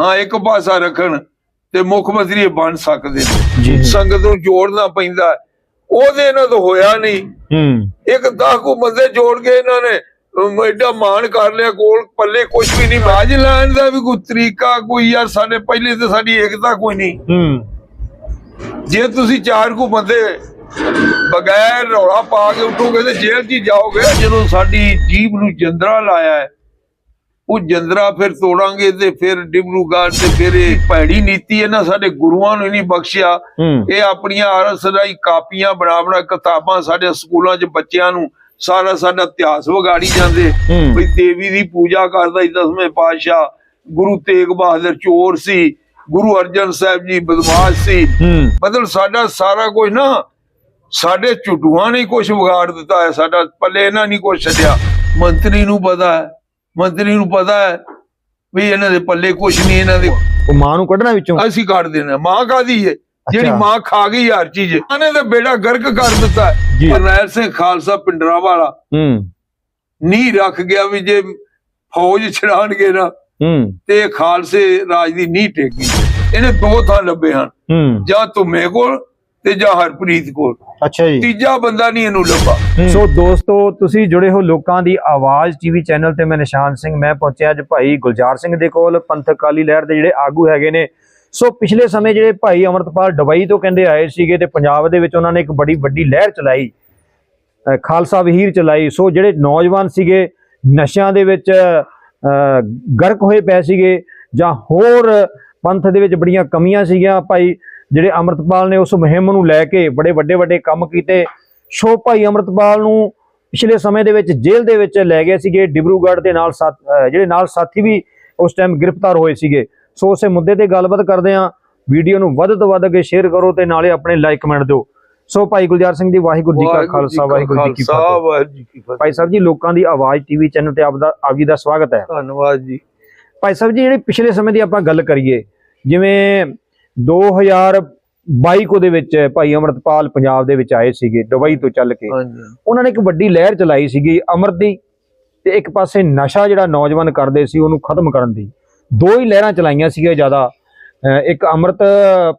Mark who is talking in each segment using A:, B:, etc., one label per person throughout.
A: ਹਾਂ ਇੱਕ ਪਾਸਾ ਰੱਖਣ ਤੇ ਮੁੱਖ ਮੰਤਰੀ ਬਣ ਸਕਦੇ ਨੇ। ਸੰਗਤ ਨੂੰ ਜੋੜਨਾ ਪੈਂਦਾ। ਉਹਦੇ ਨਾਲ ਤਾਂ ਹੋਇਆ ਨਹੀਂ।
B: ਹੂੰ।
A: ਇੱਕ ਦਾਕੂ ਬੰਦੇ ਜੋੜ ਕੇ ਇਹਨਾਂ ਨੇ ਐਡਾ ਮਾਣ ਕਰ ਲਿਆ ਕੋਲ ਪੱਲੇ ਕੁਝ ਵੀ ਨਹੀਂ। ਬਾਜ ਲੈਣ ਦਾ ਵੀ ਕੋਈ ਤਰੀਕਾ ਕੋਈ ਯਾਰ ਸਾਡੇ ਪਹਿਲੇ ਤੇ ਸਾਡੀ ਏਕਤਾ ਕੋਈ ਨਹੀਂ।
B: ਹੂੰ।
A: ਜੇ ਤੁਸੀਂ ਚਾਰ ਕੋ ਬੰਦੇ ਬਗੈਰ ਰੌਲਾ ਪਾ ਕੇ ਉੱਠੋਗੇ ਤੇ ਜੇਲ੍ਹ 'ਚ ਜਾਓਗੇ ਜਦੋਂ ਸਾਡੀ ਜੀਬ ਨੂੰ ਜੰਦਰਾ ਲਾਇਆ ਹੈ ਉਹ ਜੰਦਰਾ ਫਿਰ ਤੋੜਾਂਗੇ ਤੇ ਫਿਰ ਡਿਬਰੂਗੜ੍ਹ ਤੇ ਫਿਰ ਇਹ ਭੈੜੀ ਨੀਤੀ ਹੈ ਨਾ ਸਾਡੇ ਗੁਰੂਆਂ ਨੂੰ ਨਹੀਂ ਬਖਸ਼ਿਆ। ਇਹ ਆਪਣੀਆਂ ਆਰਐਸਆਈ ਕਾਪੀਆਂ ਬਣਾ ਬਣਾ ਕਿਤਾਬਾਂ ਸਾਡੇ ਸਕੂਲਾਂ 'ਚ ਬੱਚਿਆਂ ਨੂੰ ਸਾਰਾ ਸਾਡਾ ਇਤਿਹਾਸ ਵਿਗਾੜੀ ਜਾਂਦੇ। ਵੀ ਦੇਵੀ ਦੀ ਪੂਜਾ ਕਰਦਾ ਸੀ ਦਸਵੇਂ ਪਾਤਸ਼ਾਹ ਗੁਰੂ ਤੇਗ ਬਹਾਦਰ ਚੋਰ ਸੀ ਗੁਰੂ ਅਰਜਨ ਸਾਹਿਬ ਜੀ ਬਦਮਾਸ਼ ਸੀ। ਮਤਲਬ ਸਾਡਾ ਸਾਰਾ ਕੁਝ ਨਾ ਸਾਡੇ ਝੁੱਟੂਆਂ ਨੇ ਕੁਝ ਵਿਗਾੜ ਦਿੱਤਾ ਹੈ ਸਾਡਾ ਪੱਲੇ ਇਹਨਾਂ ਨਹੀਂ ਕੁਝ ਛੱਡਿਆ। ਮੰਤਰੀ ਨੂੰ ਪਤਾ ਹੈ ਮੰਤਰੀ ਨੂੰ ਪਤਾ ਹੈ ਵੀ ਇਹਨਾਂ ਦੇ ਪੱਲੇ ਕੁਝ ਨਹੀਂ ਇਹਨਾਂ ਦੇ
B: ਉਹ ਮਾਂ ਨੂੰ ਕੱਢਣਾ ਵਿੱਚੋਂ?
A: ਅਸੀਂ ਕੱਢ ਦੇਣਾ ਮਾਂ ਕਾਦੀ ਹੈ? ਜਿਹੜੀ। ਮਾਂ ਖਾ ਗਈ ਹਰ ਚੀਜ਼ ਇਹਨੇ ਤਾਂ ਬੇੜਾ ਗਰਕ ਕਰ ਦਿੱਤਾ
B: ਜੀ।
A: ਕਰਨੈਲ ਸਿੰਘ ਖਾਲਸਾ ਪਿੰਡਰਾ ਵਾਲਾ
B: ਹੂੰ।
A: ਨੀ ਰੱਖ ਗਿਆ ਵੀ ਜੇ ਫੌਜ ਛੜਾਣਗੇ ਨਾ
B: ਹੂੰ।
A: ਤੇ ਖਾਲਸੇ ਰਾਜ ਦੀ ਨੀਂਹ ਟੇਕੀ। ਇਹਨੇ ਦੋ ਥਾਂ ਲੱਭੇ ਹਨ। ਜਾਂ ਧੁੰਮੇ ਕੋਲ ਤੇ ਜਾਂ ਹਰਪ੍ਰੀਤ ਕੋਲ।
B: ਅੱਛਾ ਜੀ।
A: ਤੀਜਾ ਬੰਦਾ ਨਹੀਂ ਇਹਨੂੰ ਲੱਭਾ।
B: ਸੋ ਦੋਸਤੋ ਤੁਸੀਂ ਜੁੜੇ ਹੋ ਲੋਕਾਂ ਦੀ ਆਵਾਜ਼ ਟੀਵੀ ਚੈਨਲ ਤੇ ਮੈਂ ਨਿਸ਼ਾਨ ਸਿੰਘ ਮੈਂ ਪਹੁੰਚਿਆ ਅੱਜ ਭਾਈ ਗੁਲਜ਼ਾਰ ਸਿੰਘ ਦੇ ਕੋਲ ਪੰਥਕ ਅਕਾਲੀ ਲਹਿਰ ਦੇ ਜਿਹੜੇ ਆਗੂ ਹੈਗੇ ਨੇ। ਸੋ ਪਿਛਲੇ ਸਮੇਂ ਜਿਹੜੇ ਭਾਈ ਅਮਰਤਪਾਲ ਡਬਈ ਤੋਂ ਕਹਿੰਦੇ ਆਏ ਸੀਗੇ ਤੇ ਪੰਜਾਬ ਦੇ ਵਿੱਚ ਉਹਨਾਂ ਨੇ ਇੱਕ ਬੜੀ ਵੱਡੀ ਲਹਿਰ ਚਲਾਈ ਖਾਲਸਾ ਵਹੀਰ ਚਲਾਈ। ਸੋ ਜਿਹੜੇ ਨੌਜਵਾਨ ਸੀਗੇ ਨਸ਼ਿਆਂ ਦੇ ਵਿੱਚ ਅਹ, ਗਰਕ ਹੋਏ ਪਏ ਸੀਗੇ ਜਾਂ ਹੋਰ ਪੰਥ ਦੇ ਵਿੱਚ ਬੜੀਆਂ ਕਮੀਆਂ ਸੀਗੀਆਂ। ਭਾਈ ਜਿਹੜੇ ਅਮਰਤਪਾਲ ਨੇ ਉਸ ਮੁਹਿੰਮ ਨੂੰ ਲੈ ਕੇ ਬੜੇ ਵੱਡੇ ਵੱਡੇ ਕੰਮ ਕੀਤੇ। ਸੋ ਭਾਈ ਅਮਰਤਪਾਲ ਨੂੰ ਪਿਛਲੇ ਸਮੇਂ ਦੇ ਵਿੱਚ ਜੇਲ੍ਹ ਦੇ ਵਿੱਚ ਲੈ ਗਏ ਸੀਗੇ। ਡਿਬਰੂਗੜ੍ਹ ਦੇ ਨਾਲ ਸਾਥ- ਜਿਹੜੇ ਨਾਲ ਸਾਥੀ ਵੀ ਉਸ ਟਾਈਮ ਗ੍ਰਿਫਤਾਰ ਹੋਏ ਸੀਗੇ। ਸੋ ਉਸੇ ਮੁੱਦੇ ਤੇ ਗੱਲਬਾਤ ਕਰਦੇ ਹਾਂ। ਵੀਡੀਓ ਨੂੰ ਵੱਧ ਤੋਂ ਵੱਧ ਅੱਗੇ ਸ਼ੇਅਰ ਕਰੋ ਤੇ ਨਾਲੇ ਆਪਣੇ ਲਾਈਕ ਕਮੈਂਟ ਦਿਓ। ਸੋ ਭਾਈ ਗੁਲਜ਼ਾਰ ਸਿੰਘ ਜੀ ਵਾਹਿਗੁਰੂ ਜੀ ਕਾ ਖਾਲਸਾ ਵਾਹਿਗੁਰੂ ਜੀ ਕੀ ਫਤਿਹ।
A: ਵਾਹਿਗੁਰੂ ਜੀ ਕੀ ਫਤਿਹ।
B: ਭਾਈ ਸਾਹਿਬ ਜੀ ਲੋਕਾਂ ਦੀ ਆਵਾਜ਼ ਟੀਵੀ ਚੈਨਲ ਤੇ ਆਪ ਦਾ ਆਪ ਜੀ ਦਾ ਸਵਾਗਤ ਹੈ।
A: ਧੰਨਵਾਦ ਜੀ।
B: ਭਾਈ ਸਾਹਿਬ ਜੀ ਜਿਹੜੀ ਪਿਛਲੇ ਸਮੇਂ ਦੀ ਆਪਾਂ ਗੱਲ ਕਰੀਏ ਜਿਵੇਂ 2022 ਕੋ ਦੇ ਵਿੱਚ ਭਾਈ ਅਮਰਤਪਾਲ ਪੰਜਾਬ ਦੇ ਵਿੱਚ ਆਏ ਸੀਗੇ ਦੁਬਈ ਤੋਂ ਚੱਲ ਕੇ। ਉਹਨਾਂ ਨੇ ਇੱਕ ਵੱਡੀ ਲਹਿਰ ਚਲਾਈ ਸੀਗੀ ਅਮਰ ਦੀ ਤੇ ਇੱਕ ਪਾਸੇ ਨਸ਼ਾ ਜਿਹੜਾ ਨੌਜਵਾਨ ਕਰਦੇ ਸੀ ਉਹਨੂੰ ਖਤਮ ਕਰਨ ਦੀ। ਦੋ ਹੀ ਲਹਿਰਾਂ ਚਲਾਈਆਂ ਸੀਗੀਆਂ ਜ਼ਿਆਦਾ। ਇੱਕ ਅੰਮ੍ਰਿਤ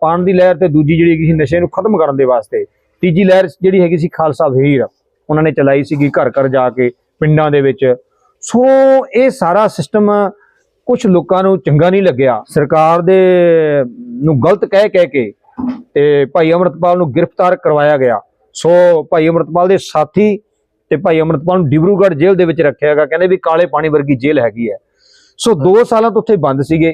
B: ਪਾਣ ਦੀ ਲਹਿਰ ਤੇ ਦੂਜੀ ਜਿਹੜੀ ਸੀ ਨਸ਼ੇ ਨੂੰ ਖਤਮ ਕਰਨ ਦੇ ਵਾਸਤੇ। ਤੀਜੀ ਲਹਿਰ ਜਿਹੜੀ ਹੈਗੀ ਸੀ ਖਾਲਸਾ ਵੀਰ ਉਹਨਾਂ ਨੇ ਚਲਾਈ ਸੀਗੀ ਘਰ ਘਰ ਜਾ ਕੇ ਪਿੰਡਾਂ ਦੇ ਵਿੱਚ। ਸੋ ਇਹ ਸਾਰਾ ਸਿਸਟਮ ਕੁਝ ਲੋਕਾਂ ਨੂੰ ਚੰਗਾ ਨਹੀਂ ਲੱਗਿਆ। ਸਰਕਾਰ ਦੇ ਨੂੰ ਗਲਤ ਕਹਿ ਕਹਿ ਕੇ ਤੇ ਭਾਈ ਅਮਰਤਪਾਲ ਨੂੰ ਗ੍ਰਿਫਤਾਰ ਕਰਵਾਇਆ ਗਿਆ। ਸੋ ਭਾਈ ਅਮਰਤਪਾਲ ਦੇ ਸਾਥੀ ਤੇ ਭਾਈ ਅਮਰਤਪਾਲ ਨੂੰ ਡਿਬਰੂਗੜ੍ਹ ਜੇਲ੍ਹ ਦੇ ਵਿੱਚ ਰੱਖਿਆ ਗਿਆ। ਕਹਿੰਦੇ ਵੀ ਕਾਲੇ ਪਾਣੀ ਵਰਗੀ ਜੇਲ੍ਹ ਹੈਗੀ ਹੈ। ਸੋ 2 ਸਾਲਾਂ ਤੋਂ ਉੱਥੇ ਬੰਦ ਸੀਗੇ।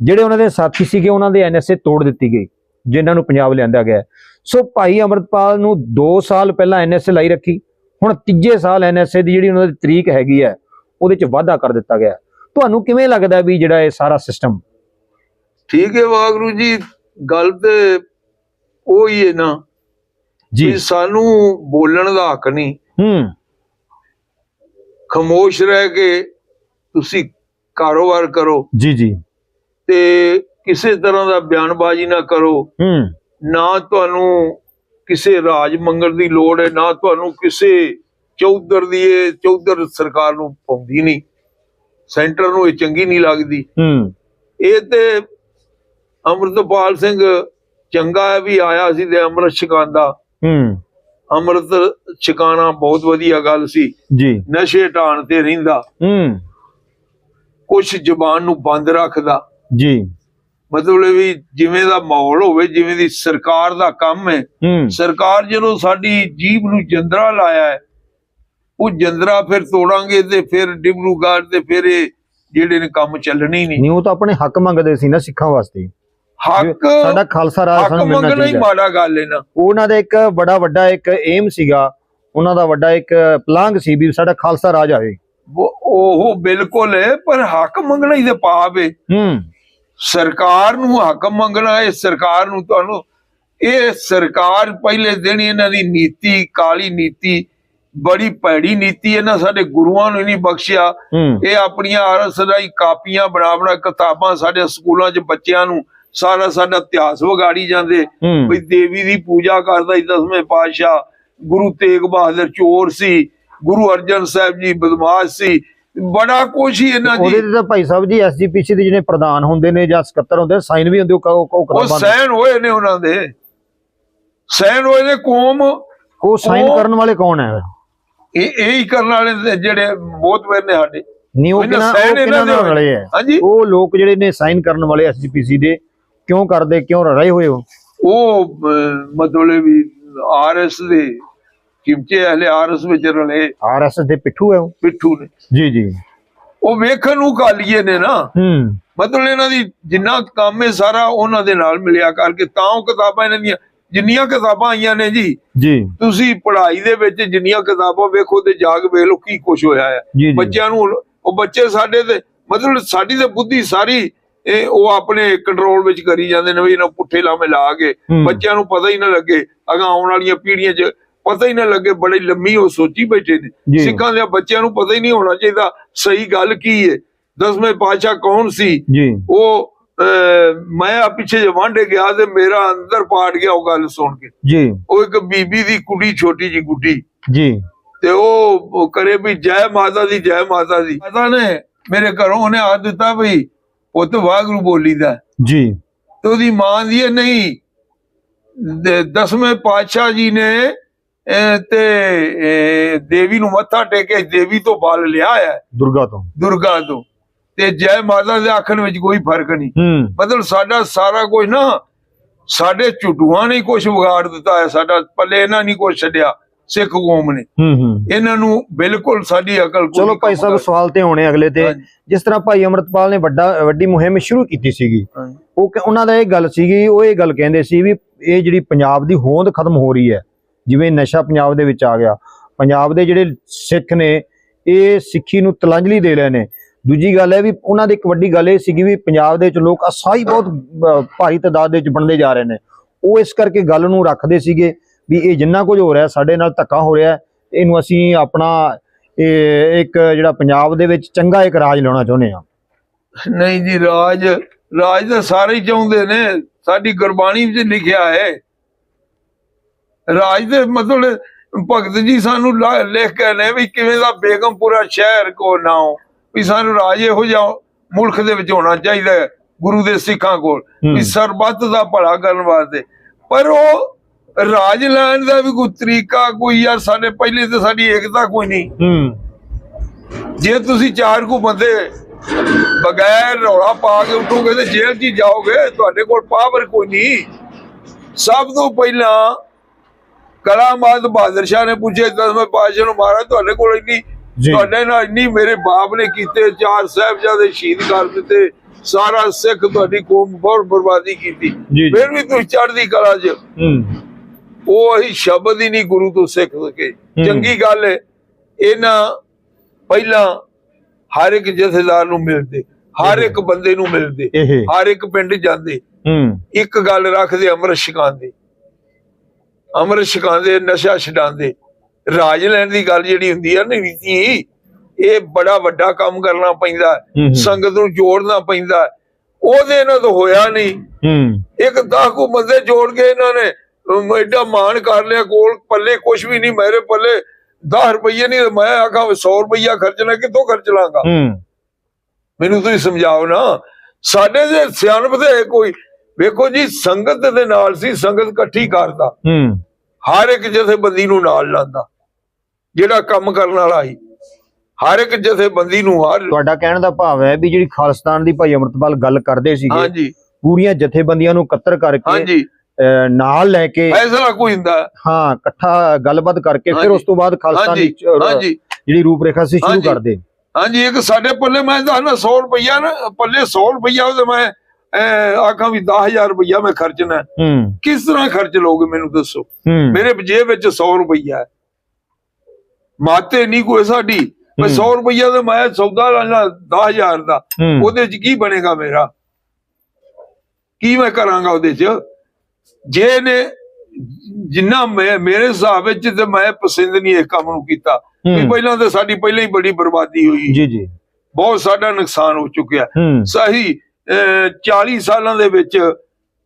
B: ਜਿਹੜੇ ਉਹਨਾਂ ਦੇ ਸਾਥੀ ਸੀਗੇ ਉਹਨਾਂ ਦੇ ਐਨਐਸਏ ਤੋੜ ਦਿੱਤੀ ਗਈ ਜਿਨ੍ਹਾਂ ਨੂੰ ਪੰਜਾਬ ਲਿਆਂਦਾ ਗਿਆ। ਸੋ ਭਾਈ ਅਮਰਤਪਾਲ ਨੂੰ 2 ਸਾਲ ਪਹਿਲਾਂ ਐਨਐਸਏ ਲਾਈ ਰੱਖੀ। ਹੁਣ ਤੀਜੇ ਸਾਲ ਐਨਐਸਏ ਦੀ ਜਿਹੜੀ ਉਹਨਾਂ ਦੀ ਤਰੀਕ ਹੈਗੀ ਹੈ ਉਹਦੇ ਚ ਵਾਧਾ ਕਰ ਦਿੱਤਾ ਗਿਆ। ਤੁਹਾਨੂੰ ਕਿਵੇਂ ਲੱਗਦਾ ਵੀ ਜਿਹੜਾ ਇਹ ਸਾਰਾ ਸਿਸਟਮ
A: ਠੀਕ ਹੈ ਵਾਹਿਗੁਰੂ ਜੀ ਗੱਲ ਤੇ ਉਹ ਹੀ ਹੈ ਨਾ
B: ਜੀ।
A: ਸਾਨੂੰ ਬੋਲਣ ਦਾ ਹੱਕ ਨਹੀਂ।
B: ਹੂੰ।
A: ਖਮੋਸ਼ ਰਹਿ ਕੇ ਤੁਸੀਂ ਕਾਰੋਬਾਰ ਕਰੋ
B: ਜੀ ਜੀ।
A: ਤੇ ਕਿਸੇ ਤਰ੍ਹਾਂ ਦਾ ਬਿਆਨਬਾਜ਼ੀ ਨਾ ਕਰੋ।
B: ਹੂੰ।
A: ਨਾ ਤੁਹਾਨੂੰ ਕਿਸੇ ਰਾਜ ਮੰਗਣ ਦੀ ਲੋੜ ਹੈ ਨਾ ਤੁਹਾਨੂੰ ਕਿਸੇ ਚੌਧਰ ਦੀ ਇਹ ਚੌਧਰ ਸਰਕਾਰ ਨੂੰ ਪਾਉਂਦੀ ਨਹੀਂ। ਸੈਂਟਰ ਨੂੰ ਇਹ ਚੰਗੀ ਨਹੀਂ ਲੱਗਦੀ।
B: ਹੂੰ।
A: ਇਹ ਤੇ ਅਮਰਤਪਾਲ ਸਿੰਘ ਚੰਗਾ ਹੈ ਵੀ ਆਇਆ ਸੀ ਤੇ ਅੰਮ੍ਰਿਤ ਛਕਾਉਂਦਾ।
B: ਹੂੰ।
A: ਅੰਮ੍ਰਿਤ ਛਕਾਣਾ ਬਹੁਤ ਵਧੀਆ ਗੱਲ ਸੀ।
B: ਜੀ।
A: ਨਸ਼ੇ ਢਾਣ ਤੇ ਰਹਿੰਦਾ।
B: ਹੂੰ।
A: ਕੁਛ ਜ਼ਬਾਨ ਨੂੰ ਬੰਦ ਰੱਖਦਾ।
B: ਜੀ।
A: ਮਤਲਬ ਵੀ ਜਿਵੇਂ ਦਾ ਮਾਹੌਲ ਹੋਵੇ ਜਿਵੇਂ ਦੀ ਸਰਕਾਰ ਦਾ ਕੰਮ ਹੈ। ਸਰਕਾਰ ਜਦੋਂ ਸਾਡੀ ਜੀਬ ਨੂੰ ਜੰਦਰਾ ਲਾਇਆ ਹੈ ਉਹ ਜੰਦਰਾ ਫਿਰ ਤੋੜਾਂਗੇ ਤੇ ਫਿਰ ਡਿਬਰੂਗੜ੍ਹ ਤੇ ਫਿਰ ਇਹ ਜਿਹੜੇ ਨੇ ਕੰਮ ਚੱਲਣੇ ਨਹੀਂ
B: ਉਹ ਤਾਂ ਆਪਣੇ ਹੱਕ ਮੰਗਦੇ ਸੀ ਨਾ ਸਿੱਖਾਂ ਵਾਸਤੇ।
A: ਹੱਕ
B: ਸਾਡਾ ਖਾਲਸਾ ਰਾਜ
A: ਹੱਕ
B: ਸਾਨੂੰ ਮਿਲਣਾ
A: ਮੰਗਣਾ ਹੀ
B: ਚਾਹੀਦਾ।
A: ਮਾੜਾ ਗੱਲ ਹੈ ਨਾ।
B: ਉਹਨਾਂ ਦਾ ਇੱਕ ਬੜਾ ਵੱਡਾ ਇੱਕ ਏਮ ਸੀਗਾ ਉਹਨਾਂ ਦਾ ਵੱਡਾ ਇੱਕ ਪਲਾਂਗ ਸੀ ਵੀ ਸਾਡਾ ਖਾਲਸਾ ਰਾਜ ਆਵੇ।
A: ਉਹ ਉਹ ਬਿਲਕੁਲ ਹੈ ਪਰ ਹੱਕ ਮੰਗਣਾ ਹੀ ਤੇ ਪਾਪ ਹੈ
B: ਹੂੰ।
A: ਸਰਕਾਰ ਨੂੰ ਹੱਕ ਮੰਗਣਾ ਇਹ ਸਰਕਾਰ ਨੂੰ ਤੁਹਾਨੂੰ ਇਹ ਸਰਕਾਰ ਪਹਿਲੇ ਦਿਨ ਹੀ ਇਹਨਾਂ ਦੀ ਨੀਤੀ ਕਾਲੀ ਨੀਤੀ ਬੜੀ ਭੈੜੀ ਨੀਤੀ ਇਹਨਾਂ ਸਾਡੇ ਗੁਰੂਆਂ ਨੂੰ ਨਹੀਂ ਬਖਸ਼ਿਆ।
B: ਹੂੰ।
A: ਇਹ ਆਪਣੀਆਂ ਆਰਐਸਆਈ ਕਾਪੀਆਂ ਬਣਾ ਬਣਾ ਕਿਤਾਬਾਂ ਸਾਡੇ ਸਕੂਲਾਂ 'ਚ ਬੱਚਿਆਂ ਨੂੰ ਸਾਰਾ ਸਾਡਾ ਇਤਿਹਾਸ ਵਿਗਾੜੀ ਜਾਂਦੇ। ਵੀ ਦੇਵੀ ਦੀ ਪੂਜਾ ਕਰਦਾ ਸੀ ਦਸਵੇਂ ਪਾਤਸ਼ਾਹ ਗੁਰੂ ਤੇਗ ਬਹਾਦਰ ਚੋਰ ਸੀ ਗੁਰੂ ਅਰਜਨ ਸਾਹਿਬ ਜੀ ਬਦਮਾਸ਼ ਸੀ ਬੜਾ ਕੁਛ ਹੀ ਇਹਨਾਂ ਦੀ
B: ਉਹਦੇ ਤੇ ਭਾਈ ਸਾਹਿਬ ਜੀ ਐਸਜੀਪੀਸੀ ਦੇ ਜਿਹੜੇ ਪ੍ਰਧਾਨ ਹੁੰਦੇ ਨੇ ਜਾਂ ਸਕੱਤਰ ਹੁੰਦੇ ਨੇ ਸਾਈਨ ਵੀ ਹੁੰਦੇ ਉਹ ਉਹ-।
A: ਸਹਿਨ ਹੋਏ ਨੇ ਉਹਨਾਂ ਦੇ। ਸਹਿਨ ਹੋਏ ਨੇ ਕੌਮ।
B: ਉਹ ਸਾਈਨ ਕਰਨ ਵਾਲੇ ਕੌਣ ਹੈ?
A: ਇਹ ਇਹ ਹੀ ਕਰਨ ਵਾਲੇ ਜਿਹੜੇ ਬਹੁਤ ਵੇਰ ਨੇ ਸਾਡੇ।
B: ਨਹੀਂ ਉਹ ਕਿਹਨਾਂ
A: ਦੇ।
B: ਰਲੇ ਹੈ?
A: ਹਾਂਜੀ।
B: ਉਹ ਲੋਕ ਜਿਹੜੇ ਨੇ ਸਾਈਨ ਕਰਨ ਵਾਲੇ ਐਸਜੀਪੀਸੀ ਦੇ। ਕਿਉਂ ਕਰਦੇ ਕਿਉਂ ਰਹੇ ਹੋਏ ਹੋ?
A: ਉਹ ਮਤਲਬ ਵੀ ਆਰਐਸ ਦੇ ਚਿਮਚੇ ਹਲੇ ਆਰਐਸ ਵਿੱਚ ਰਲੇ।
B: ਆਰਐਸਐਸ ਦੇ ਪਿੱਠੂ ਹੈ ਉਹ?
A: ਪਿੱਠੂ ਨੇ।
B: ਜੀ ਜੀ।
A: ਉਹ ਵੇਖਣ ਨੂੰ ਕਾਲੀਏ ਨੇ ਨਾ।
B: ਹੂੰ।
A: ਮਤਲਬ ਇਹਨਾਂ ਦੀ ਜਿੰਨਾ ਕੰਮ ਹੈ ਸਾਰਾ ਉਹਨਾਂ ਦੇ ਨਾਲ ਮਿਲਿਆ ਕਰਕੇ ਤਾਂ ਉਹ ਕਿਤਾਬਾਂ ਇਹਨਾਂ ਦੀਆਂ ਜਿੰਨੀਆਂ ਕਿਤਾਬਾਂ ਆਈਆਂ ਨੇ ਜੀ।
B: ਜੀ।
A: ਤੁਸੀਂ ਪੜ੍ਹਾਈ ਦੇ ਵਿੱਚ ਜਿੰਨੀਆਂ ਕਿਤਾਬਾਂ ਵੇਖੋ ਤੇ ਜਾਗ ਵੇਖ ਲਓ ਕੀ ਕੁਝ ਹੋਇਆ ਹੈ। ਬੱਚਿਆਂ ਨੂੰ ਉਹ ਬੱਚੇ ਸਾਡੇ ਤੇ ਮਤਲਬ ਸਾਡੀ ਤੇ ਬੁੱਧੀ ਸਾਰੀ ਇਹ ਉਹ ਆਪਣੇ ਕੰਟਰੋਲ ਵਿੱਚ ਕਰੀ ਜਾਂਦੇ ਨੇ ਵੀ ਇਹਨਾਂ ਪੁੱਠੇ ਲਾਵੇਂ ਲਾ ਕੇ। ਬੱਚਿਆਂ ਨੂੰ ਪਤਾ ਹੀ ਨਾ ਲੱਗੇ ਅਗਾ ਆਉਣ ਵਾਲੀਆਂ ਪੀੜ੍ਹੀਆਂ 'ਚ ਪਤਾ ਹੀ ਨਾ ਲੱਗੇ ਬੜੀ ਲੰਮੀ ਉਹ ਸੋਚੀ ਬੈਠੇ। ਨੇ। ਸਿੱਖਾਂ ਦੇ ਬੱਚਿਆਂ ਨੂੰ ਪਤਾ ਹੀ ਨਹੀਂ ਹੋਣਾ ਚਾਹੀਦਾ ਸਹੀ ਗੱਲ ਕੀ ਹੈ ਦਸਵੇਂ ਪਾਤਸ਼ਾਹ ਕੌਣ ਸੀ? ਉਹ ਮੈਂ ਆ ਪਿੱਛੇ ਜੇ ਵਾਂਡੇ ਗਿਆ ਤੇ ਮੇਰਾ ਅੰਦਰ ਪਾੜ ਗਿਆ ਉਹ ਗੱਲ ਸੁਣ ਕੇ।
B: ਜੀ।
A: ਉਹ ਇੱਕ ਬੀਬੀ ਦੀ ਕੁੜੀ ਛੋਟੀ ਜੀ ਗੁੱਡੀ।
B: ਜੀ।
A: ਤੇ ਉਹ ਕਰੇ ਵੀ ਜੈ ਮਾਤਾ ਦੀ ਜੈ ਮਾਤਾ ਦੀ। ਮਾਤਾ ਨੇ ਮੇਰੇ ਘਰੋਂ ਉਹਨੇ ਆ ਦਿੱਤਾ ਵੀ ਪੁੱਤ ਵਾਹਿਗੁਰੂ ਬੋਲੀਦਾ।
B: ਜੀ।
A: ਤੇ ਉਹਦੀ ਮਾਂ ਦੀ ਇਹ ਨਹੀਂ। ਦਸਵੇਂ ਪਾਤਸ਼ਾਹ ਜੀ ਨੇ ਤੇ ਦੇਵੀ ਨੂੰ ਮੱਥਾ ਟੇਕੇ ਦੇਵੀ ਤੋਂ ਬਲ ਲਿਆ ਹੈ
B: ਦੁਰਗਾ ਤੋਂ।
A: ਦੁਰਗਾ ਤੋਂ। ਤੇ ਜੈ ਮਾਤਾ ਦੇ ਆਖਣ ਵਿੱਚ ਕੋਈ ਫ਼ਰਕ ਨਹੀਂ। ਮਤਲਬ ਸਾਡਾ ਸਾਰਾ ਕੁਝ ਨਾ ਸਾਡੇ ਝੁੱਟੂਆਂ ਨੇ ਕੁਝ ਵਿਗਾੜ ਦਿੱਤਾ ਹੈ ਸਾਡਾ ਪੱਲੇ ਇਹਨਾਂ ਨਹੀਂ ਕੁਝ ਛੱਡਿਆ। ਸਿੱਖ ਕੌਮ ਨੇ।
B: ਹੂੰ ਹੂੰ।
A: ਇਹਨਾਂ ਨੂੰ ਬਿਲਕੁਲ ਸਾਡੀ ਅਕਲ ਕੋਈ
B: ਚਲੋ ਭਾਈ ਸਾਹਿਬ ਸਵਾਲ ਤੇ ਹੋਣੇ ਅਗਲੇ ਤੇ। ਜਿਸ ਤਰ੍ਹਾਂ ਭਾਈ ਅਮਰਤਪਾਲ ਨੇ ਵੱਡਾ ਵੱਡੀ ਮੁਹਿੰਮ ਸ਼ੁਰੂ ਕੀਤੀ ਸੀਗੀ। ਉਹ ਉਹਨਾਂ ਦਾ ਇਹ ਗੱਲ ਸੀਗੀ ਉਹ ਇਹ ਗੱਲ ਕਹਿੰਦੇ ਸੀ ਵੀ ਇਹ ਜਿਹੜੀ ਪੰਜਾਬ ਦੀ ਹੋਂਦ ਖਤਮ ਹੋ ਰਹੀ ਹੈ ਜਿਵੇਂ ਨਸ਼ਾ ਪੰਜਾਬ ਦੇ ਵਿੱਚ ਆ ਗਿਆ। ਪੰਜਾਬ ਦੇ ਜਿਹੜੇ ਸਿੱਖ ਨੇ ਇਹ ਸਿੱਖੀ ਨੂੰ ਤਲਾਂਜਲੀ ਦੇ ਰਹੇ ਨੇ। ਦੂਜੀ ਗੱਲ ਹੈ ਵੀ ਉਹਨਾਂ ਦੀ ਇੱਕ ਵੱਡੀ ਗੱਲ ਇਹ ਸੀਗੀ ਵੀ ਪੰਜਾਬ ਦੇ ਵਿੱਚ ਲੋਕ ਅਸਾਈ ਬਹੁਤ ਭਾਰੀ ਤਾਦਾਦ ਦੇ ਵਿੱਚ ਬਣਦੇ ਜਾ ਰਹੇ ਨੇ। ਉਹ ਇਸ ਕਰਕੇ ਗੱਲ ਨੂੰ ਰੱਖਦੇ ਸੀਗੇ ਵੀ ਇਹ ਜਿੰਨਾ ਕੁਝ ਹੋ ਰਿਹਾ ਸਾਡੇ ਨਾਲ ਧੱਕਾ ਹੋ ਰਿਹਾ ਇਹਨੂੰ ਅਸੀਂ ਆਪਣਾ ਇੱਕ ਜਿਹੜਾ ਪੰਜਾਬ ਦੇ ਵਿੱਚ ਚੰਗਾ ਇੱਕ ਰਾਜ ਲਾਉਣਾ ਚਾਹੁੰਦੇ ਆ
A: ਨਹੀਂ ਜੀ ਰਾਜ ਰਾਜ ਤਾਂ ਸਾਰੇ ਹੀ ਚਾਹੁੰਦੇ ਨੇ। ਸਾਡੀ ਗੁਰਬਾਣੀ ਵਿੱਚ ਲਿਖਿਆ ਹੈ। ਰਾਜ ਦੇ ਮਤਲਬ ਭਗਤ ਜੀ ਸਾਨੂੰ ਲਿਖ ਕੇ ਨੇ ਵੀ ਕਿਵੇਂ ਦਾ ਬੇਗਮਪੁਰਾ ਸ਼ਹਿਰ ਕੋ ਨਾਉ ਵੀ ਸਾਨੂੰ ਰਾਜ ਇਹੋ ਜਿਹਾ ਮੁਲਕ ਦੇ ਵਿੱਚ ਹੋਣਾ ਚਾਹੀਦਾ ਗੁਰੂ ਦੇ ਸਿੱਖਾਂ ਕੋਲ। ਵੀ ਸਰਬੱਤ ਦਾ ਭਲਾ ਕਰਨ ਵਾਸਤੇ। ਪਰ ਉਹ ਰਾਜ ਲੈਣ ਦਾ ਵੀ ਕੋਈ ਤਰੀਕਾ ਕੋਈ ਯਾਰ ਸਾਡੇ ਪਹਿਲੇ ਤੇ ਸਾਡੀ ਏਕਤਾ ਕੋਈ ਨਹੀਂ।
B: ਹੂੰ।
A: ਜੇ ਤੁਸੀਂ ਚਾਰ ਕੋ ਬੰਦੇ ਬਗੈਰ ਰੌਲਾ ਪਾ ਕੇ ਉੱਠੋਗੇ ਤੇ ਜੇਲ੍ਹ 'ਚ ਜਾਓਗੇ ਤੁਹਾਡੇ ਕੋਲ ਪਾਵਰ ਕੋਈ ਨਹੀਂ। ਸਭ ਤੋਂ ਪਹਿਲਾਂ ਕਲਾਮਾਤ ਬਹਾਦਰ ਸ਼ਾਹ ਨੇ ਪੁੱਛਿਆ ਦਸਵੇਂ ਪਾਤਸ਼ਾਹ ਨੂੰ ਮਾਰਾ ਤੁਹਾਡੇ ਕੋਲ ਇੰਨੀ। ਤੁਹਾਡੇ ਨਾਲ ਇੰਨੀ ਮੇਰੇ ਬਾਪ ਨੇ ਕੀਤੇ ਚਾਰ ਸਾਹਿਬਜ਼ਾਦੇ ਸ਼ਹੀਦ ਕਰ ਦਿੱਤੇ ਸਾਰਾ ਸਿੱਖ ਤੁਹਾਡੀ ਕੌਮ ਬਹੁਤ ਬਰਬਾਦੀ ਕੀਤੀ। ਫਿਰ ਵੀ ਤੁਸੀਂ ਚੜ੍ਹਦੀ ਕਲਾ 'ਚ। ਉਹ ਹੀ ਸ਼ਬਦ ਹੀ ਨਹੀਂ ਗੁਰੂ ਤੋਂ ਸਿੱਖ ਸਕੇ। ਚੰਗੀ ਗੱਲ ਹੈ ਇਹਨਾਂ ਪਹਿਲਾਂ ਹਰ ਇੱਕ ਜਥੇਦਾਰ ਨੂੰ ਮਿਲਦੇ ਹਰ ਇੱਕ ਬੰਦੇ ਨੂੰ ਮਿਲਦੇ ਹਰ ਇੱਕ ਪਿੰਡ ਜਾਂਦੇ। ਇੱਕ ਗੱਲ ਰੱਖਦੇ ਅੰਮ੍ਰਿਤ ਛਕਾਉਂਦੇ। ਅੰਮ੍ਰਿਤ ਛਕਾਉਂਦੇ ਨਸ਼ਾ ਛਡਾਉਂਦੇ। ਰਾਜ ਲੈਣ ਦੀ ਗੱਲ ਜਿਹੜੀ ਹੁੰਦੀ ਨਾ ਨੀਤੀ ਇਹ ਬੜਾ ਵੱਡਾ ਕੰਮ ਕਰਨਾ ਪੈਂਦਾ। ਸੰਗਤ ਨੂੰ ਜੋੜਨਾ ਪੈਂਦਾ। ਉਹਦੇ ਨਾਲ ਤਾਂ ਹੋਇਆ ਨਹੀਂ। ਇੱਕ ਦਾਖੂ ਬੰਦੇ ਜੋੜ ਕੇ ਇਹਨਾਂ ਨੇ। ਐਡਾ ਮਾਣ ਕਰ ਲਿਆ ਕੋਲ ਪੱਲੇ ਕੁਛ ਵੀ ਨਹੀਂ ਮੇਰੇ ਪੱਲੇ 10 ਰੁਪਏ ਨਹੀਂ ਮੈਂ ਆਖਾਂ 100 ਰੁਪਇਆ ਖਰਚਣਾ ਕਿੱਥੋਂ ਖਰਚ ਲਾਂਗਾ? ਮੈਨੂੰ ਤੁਸੀਂ ਸਮਝਾਓ ਨਾ। ਸਾਡੇ ਦੇ ਸਿਆਣਪ ਦੇ ਕੋਈ ਵੇਖੋ ਜੀ ਸੰਗਤ ਦੇ ਨਾਲ ਸੀ ਸੰਗਤ ਇਕੱਠੀ ਕਰਦਾ। ਹਰ ਇੱਕ ਜਥੇਬੰਦੀ ਨੂੰ ਨਾਲ ਲਾਂਦਾ ਜਿਹੜਾ ਕੰਮ ਕਰਨ ਵਾਲਾ ਸੀ। ਹਰ ਇੱਕ ਜਥੇਬੰਦੀ ਨੂੰ ਹਰ
B: ਤੁਹਾਡਾ ਕਹਿਣ ਦਾ ਭਾਵ ਹੈ ਵੀ ਜਿਹੜੀ ਖਾਲਿਸਤਾਨ ਦੀ ਭਾਈ ਅਮਰਤਪਾਲ ਗੱਲ ਕਰਦੇ ਸੀਗੇ
A: ਹਾਂਜੀ।
B: ਪੂਰੀਆਂ ਜਥੇਬੰਦੀਆਂ ਨੂੰ ਇਕੱਤਰ ਕਰਕੇ
A: ਹਾਂਜੀ।
B: ਨਾਲ ਲੈ ਕੇ
A: ਫੈਸਲਾ ਕੋਈ ਹੁੰਦਾ। ਹੈ।
B: ਇਕੱਠਾ ਗੱਲਬਾਤ ਕਰਕੇ ਫਿਰ ਉਸ ਤੋਂ ਬਾਅਦ ਦੀ
A: ਹਾਂਜੀ।
B: ਜਿਹੜੀ ਰੂਪਰੇਖਾ ਸੀ ਸ਼ੁਰੂ। ਕਰਦੇ।
A: ਹਾਂਜੀ ਇੱਕ ਸਾਡੇ ਪੱਲੇ ਮੈਂ ਦੱਸਣਾ 100 ਰੁਪਈਆ ਨਾ ਪੱਲੇ 100 ਰੁਪਈਆ ਉਹਦੇ ਮੈਂ ਆਖਾਂ ਵੀ 10000 ਰੁਪਈਆ ਮੈਂ ਖਰਚਣਾ। ਕਿਸ ਤਰ੍ਹਾਂ ਖਰਚ ਲੋਗੇ ਮੈਨੂੰ ਦੱਸੋ? ਮੇਰੇ ਜੇਬ ਵਿੱਚ 100 ਰੁਪਈਆ ਮਾਤੇ ਨਹੀਂ ਕੋਈ ਸਾਡੀ। ਮੈਂ
B: ਹੂੰ।
A: 100 ਰੁਪਈਆ ਤੇ ਮੈਂ ਸੌਦਾ ਲੈਣਾ 10000 ਦਾ। ਉਹਦੇ ਚ ਕੀ ਬਣੇਗਾ ਮੇਰਾ? ਕੀ ਮੈਂ ਕਰਾਂਗਾ ਉਹਦੇ ਚ? ਜੇ ਨੇ ਜਿੰਨਾ ਮੈਂ ਮੇਰੇ ਹਿਸਾਬ ਵਿੱਚ ਤੇ ਮੈਂ ਪਸੰਦ ਨਹੀਂ ਇਸ ਕੰਮ ਨੂੰ ਕੀਤਾ ਕਿ। ਪਹਿਲਾਂ ਤੇ ਸਾਡੀ ਪਹਿਲਾਂ ਹੀ ਬੜੀ ਬਰਬਾਦੀ ਹੋਈ
B: ਜੀ ਜੀ
A: ਬਹੁਤ ਸਾਡਾ ਨੁਕਸਾਨ ਹੋ ਚੁੱਕਿਆ ਸਹੀ ਅਹ 40 ਸਾਲਾਂ ਦੇ ਵਿੱਚ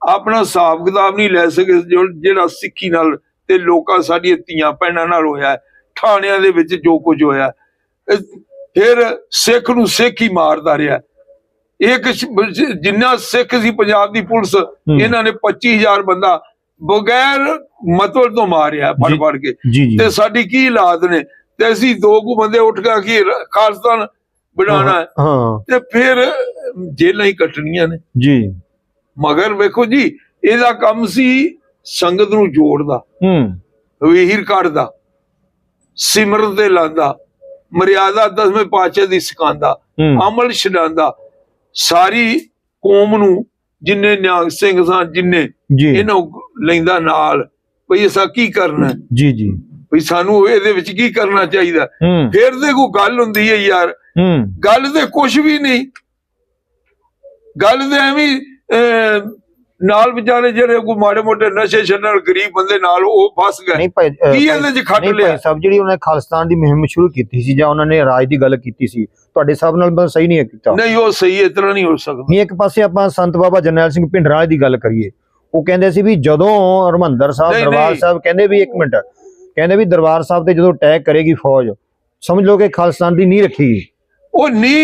A: ਆਪਣਾ ਹਿਸਾਬ ਕਿਤਾਬ ਨਹੀਂ ਲੈ ਸਕੇ ਜਿਹੜਾ ਸਿੱਖੀ ਨਾਲ ਤੇ ਲੋਕਾਂ ਸਾਡੀਆਂ ਧੀਆਂ ਭੈਣਾਂ ਨਾਲ ਹੋਇਆ। ਥਾਣਿਆਂ ਦੇ ਵਿੱਚ ਜੋ ਕੁਝ ਹੋਇਆ। ਇਹ ਫਿਰ ਸਿੱਖ ਨੂੰ ਸਿੱਖ ਹੀ ਮਾਰਦਾ ਰਿਹਾ ਇੱਕ ਜਿੰਨਾ ਸਿੱਖ ਸੀ ਪੰਜਾਬ ਦੀ ਪੁਲਿਸ ਇਹਨਾਂ ਨੇ 25000 ਬੰਦਾ ਬਗੈਰ ਮਤਲਬ ਤੋਂ ਮਾਰਿਆ ਫੜ। ਫੜ ਕੇ। ਤੇ ਸਾਡੀ ਕੀ ਹਾਲਾਤ ਨੇ? ਤੇ ਅਸੀਂ ਦੋ ਕੁ ਬੰਦੇ ਉੱਠ ਕੇ ਕੀ ਖਾਲਸਤਾਨ ਹਾਂ ਤੇ ਫਿਰ ਜੇਲਾਂ ਹੀ ਕੱਟਣੀਆਂ ਨੇ।
B: ਜੀ।
A: ਮਗਰ ਵੇਖੋ ਜੀ ਇਹਦਾ ਕੰਮ ਸੀ ਸੰਗਤ ਨੂੰ ਜੋੜਦਾ
B: ਹੂੰ।
A: ਵੀਰ ਕੱਢਦਾ ਸਿਮਰਨ ਤੇ ਲਾਂਦਾ ਮਰਿਆਦਾ ਦਸਵੇਂ ਪਾਤਸ਼ਾਹ ਦੀ ਸਿਖਾਉਂਦਾ ਅਮਲ ਛਡਾਉਂਦਾ। ਸਾਰੀ ਕੌਮ ਨੂੰ ਜਿੰਨੇ ਨਿਹੰਗ ਸਿੰਘ ਸਨ ਜਿੰਨੇ ਇਹਨਾਂ ਲੈਂਦਾ ਨਾਲ ਭਈ ਅਸਾਂ ਕੀ ਕਰਨਾ?
B: ਜੀ ਜੀ।
A: ਭਈ ਸਾਨੂੰ ਇਹਦੇ ਵਿੱਚ ਕੀ ਕਰਨਾ ਚਾਹੀਦਾ? ਫਿਰ ਤੇ ਕੋਈ ਗੱਲ ਹੁੰਦੀ ਹੈ ਯਾਰ। ਗੱਲ ਤੇ ਕੁਝ ਵੀ ਨਹੀਂ। ਗੱਲ ਤੇ ਐਵੇਂ ਨਾਲ ਵਿਚਾਰੇ ਜਿਹੜੇ ਕੋਈ ਮਾੜੇ ਮੋਟੇ ਨਸ਼ੇ ਛੱਡਣ ਗਰੀਬ ਬੰਦੇ ਨਾਲ ਉਹ ਫਸ ਗਏ।
B: ਨਹੀਂ ਭਾਈ
A: ਕੀ ਇਹਦੇ ਚ ਖੱਟ ਲਿਆ?
B: ਸਾਹਿਬ ਜਿਹੜੀ ਉਹਨਾਂ ਖਾਲਿਸਤਾਨ ਦੀ ਮੁਹਿੰਮ ਸ਼ੁਰੂ ਕੀਤੀ ਸੀ ਜਾਂ ਉਹਨਾਂ ਨੇ ਰਾਜ ਦੀ ਗੱਲ ਕੀਤੀ ਸੀ ਤੁਹਾਡੇ ਹਿਸਾਬ ਨਾਲ ਬਸ ਸਹੀ ਨਹੀਂ ਹੈ ਕੀਤਾ
A: ਨਹੀਂ ਉਹ ਸਹੀ ਇਸ ਤਰ੍ਹਾਂ ਨਹੀਂ ਹੋ ਸਕਦਾ
B: ਨਹੀਂ ਇੱਕ ਪਾਸੇ ਆਪਾਂ ਸੰਤ ਬਾਬਾ ਜਰਨੈਲ ਸਿੰਘ ਭਿੰਡਰਾਂ ਵਾਲੇ ਦੀ ਗੱਲ ਕਰੀਏ ਉਹ ਕਹਿੰਦੇ ਸੀ ਵੀ ਜਦੋਂ ਹਰਮੰਦਰ ਸਾਹਿਬ
A: ਨਹੀਂ,
B: ਦਰਬਾਰ
A: ਨਹੀਂ।
B: ਸਾਹਿਬ ਕਹਿੰਦੇ ਵੀ ਇੱਕ ਮਿੰਟ ਕਹਿੰਦੇ ਵੀ ਦਰਬਾਰ ਸਾਹਿਬ ਤੇ ਜਦੋਂ ਅਟੈਕ ਕਰੇਗੀ ਫੌਜ ਸਮਝ ਲਓ ਕਿ ਖਾਲਿਸਤਾਨ ਦੀ ਨਹੀਂ ਰੱਖੀ
A: ਉਹ ਨੀ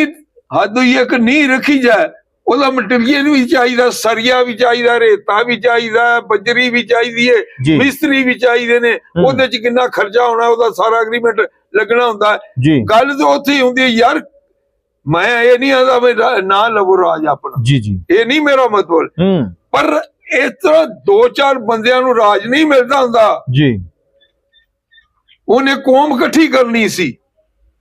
A: ਹੱਦ ਹੋਈ ਇੱਕ ਨੀ ਰੱਖੀ ਜਾਏ ਉਹਦਾ ਮਟੀਰੀਅਲ ਵੀ ਚਾਹੀਦਾ ਸਰੀਆ ਵੀ ਚਾਹੀਦਾ ਰੇਤਾ ਵੀ ਚਾਹੀਦਾ ਬੱਜਰੀ ਵੀ ਚਾਹੀਦੀ
B: ਜੀ
A: ਮਿਸਤਰੀ ਵੀ ਚਾਹੀਦੇ ਨੇ
B: ਹੂੰ।
A: ਉਹਦੇ ਚ ਕਿੰਨਾ ਖਰਚਾ ਹੋਣਾ ਉਹਦਾ ਸਾਰਾ ਐਗਰੀਮੈਂਟ ਲੱਗਣਾ ਹੁੰਦਾ ਹੈ।
B: ਜੀ
A: ਗੱਲ ਤਾਂ ਉੱਥੇ ਹੀ ਹੁੰਦੀ ਹੈ ਯਾਰ ਮੈਂ ਇਹ ਨਹੀਂ ਆਦਾ ਵੀ ਨਾ ਲਵੋ ਰਾਜ ਆਪਣਾ।
B: ਜੀ ਜੀ।
A: ਇਹ ਨਹੀਂ ਮੇਰਾ ਮਤਲਬ।
B: ਹੂੰ।
A: ਪਰ ਇਸ ਤਰ੍ਹਾਂ ਦੋ ਚਾਰ ਬੰਦਿਆਂ ਨੂੰ ਰਾਜ ਨਹੀਂ ਮਿਲਦਾ ਹੁੰਦਾ।
B: ਜੀ।
A: ਉਹਨੇ ਕੌਮ ਇਕੱਠੀ ਕਰਨੀ ਸੀ।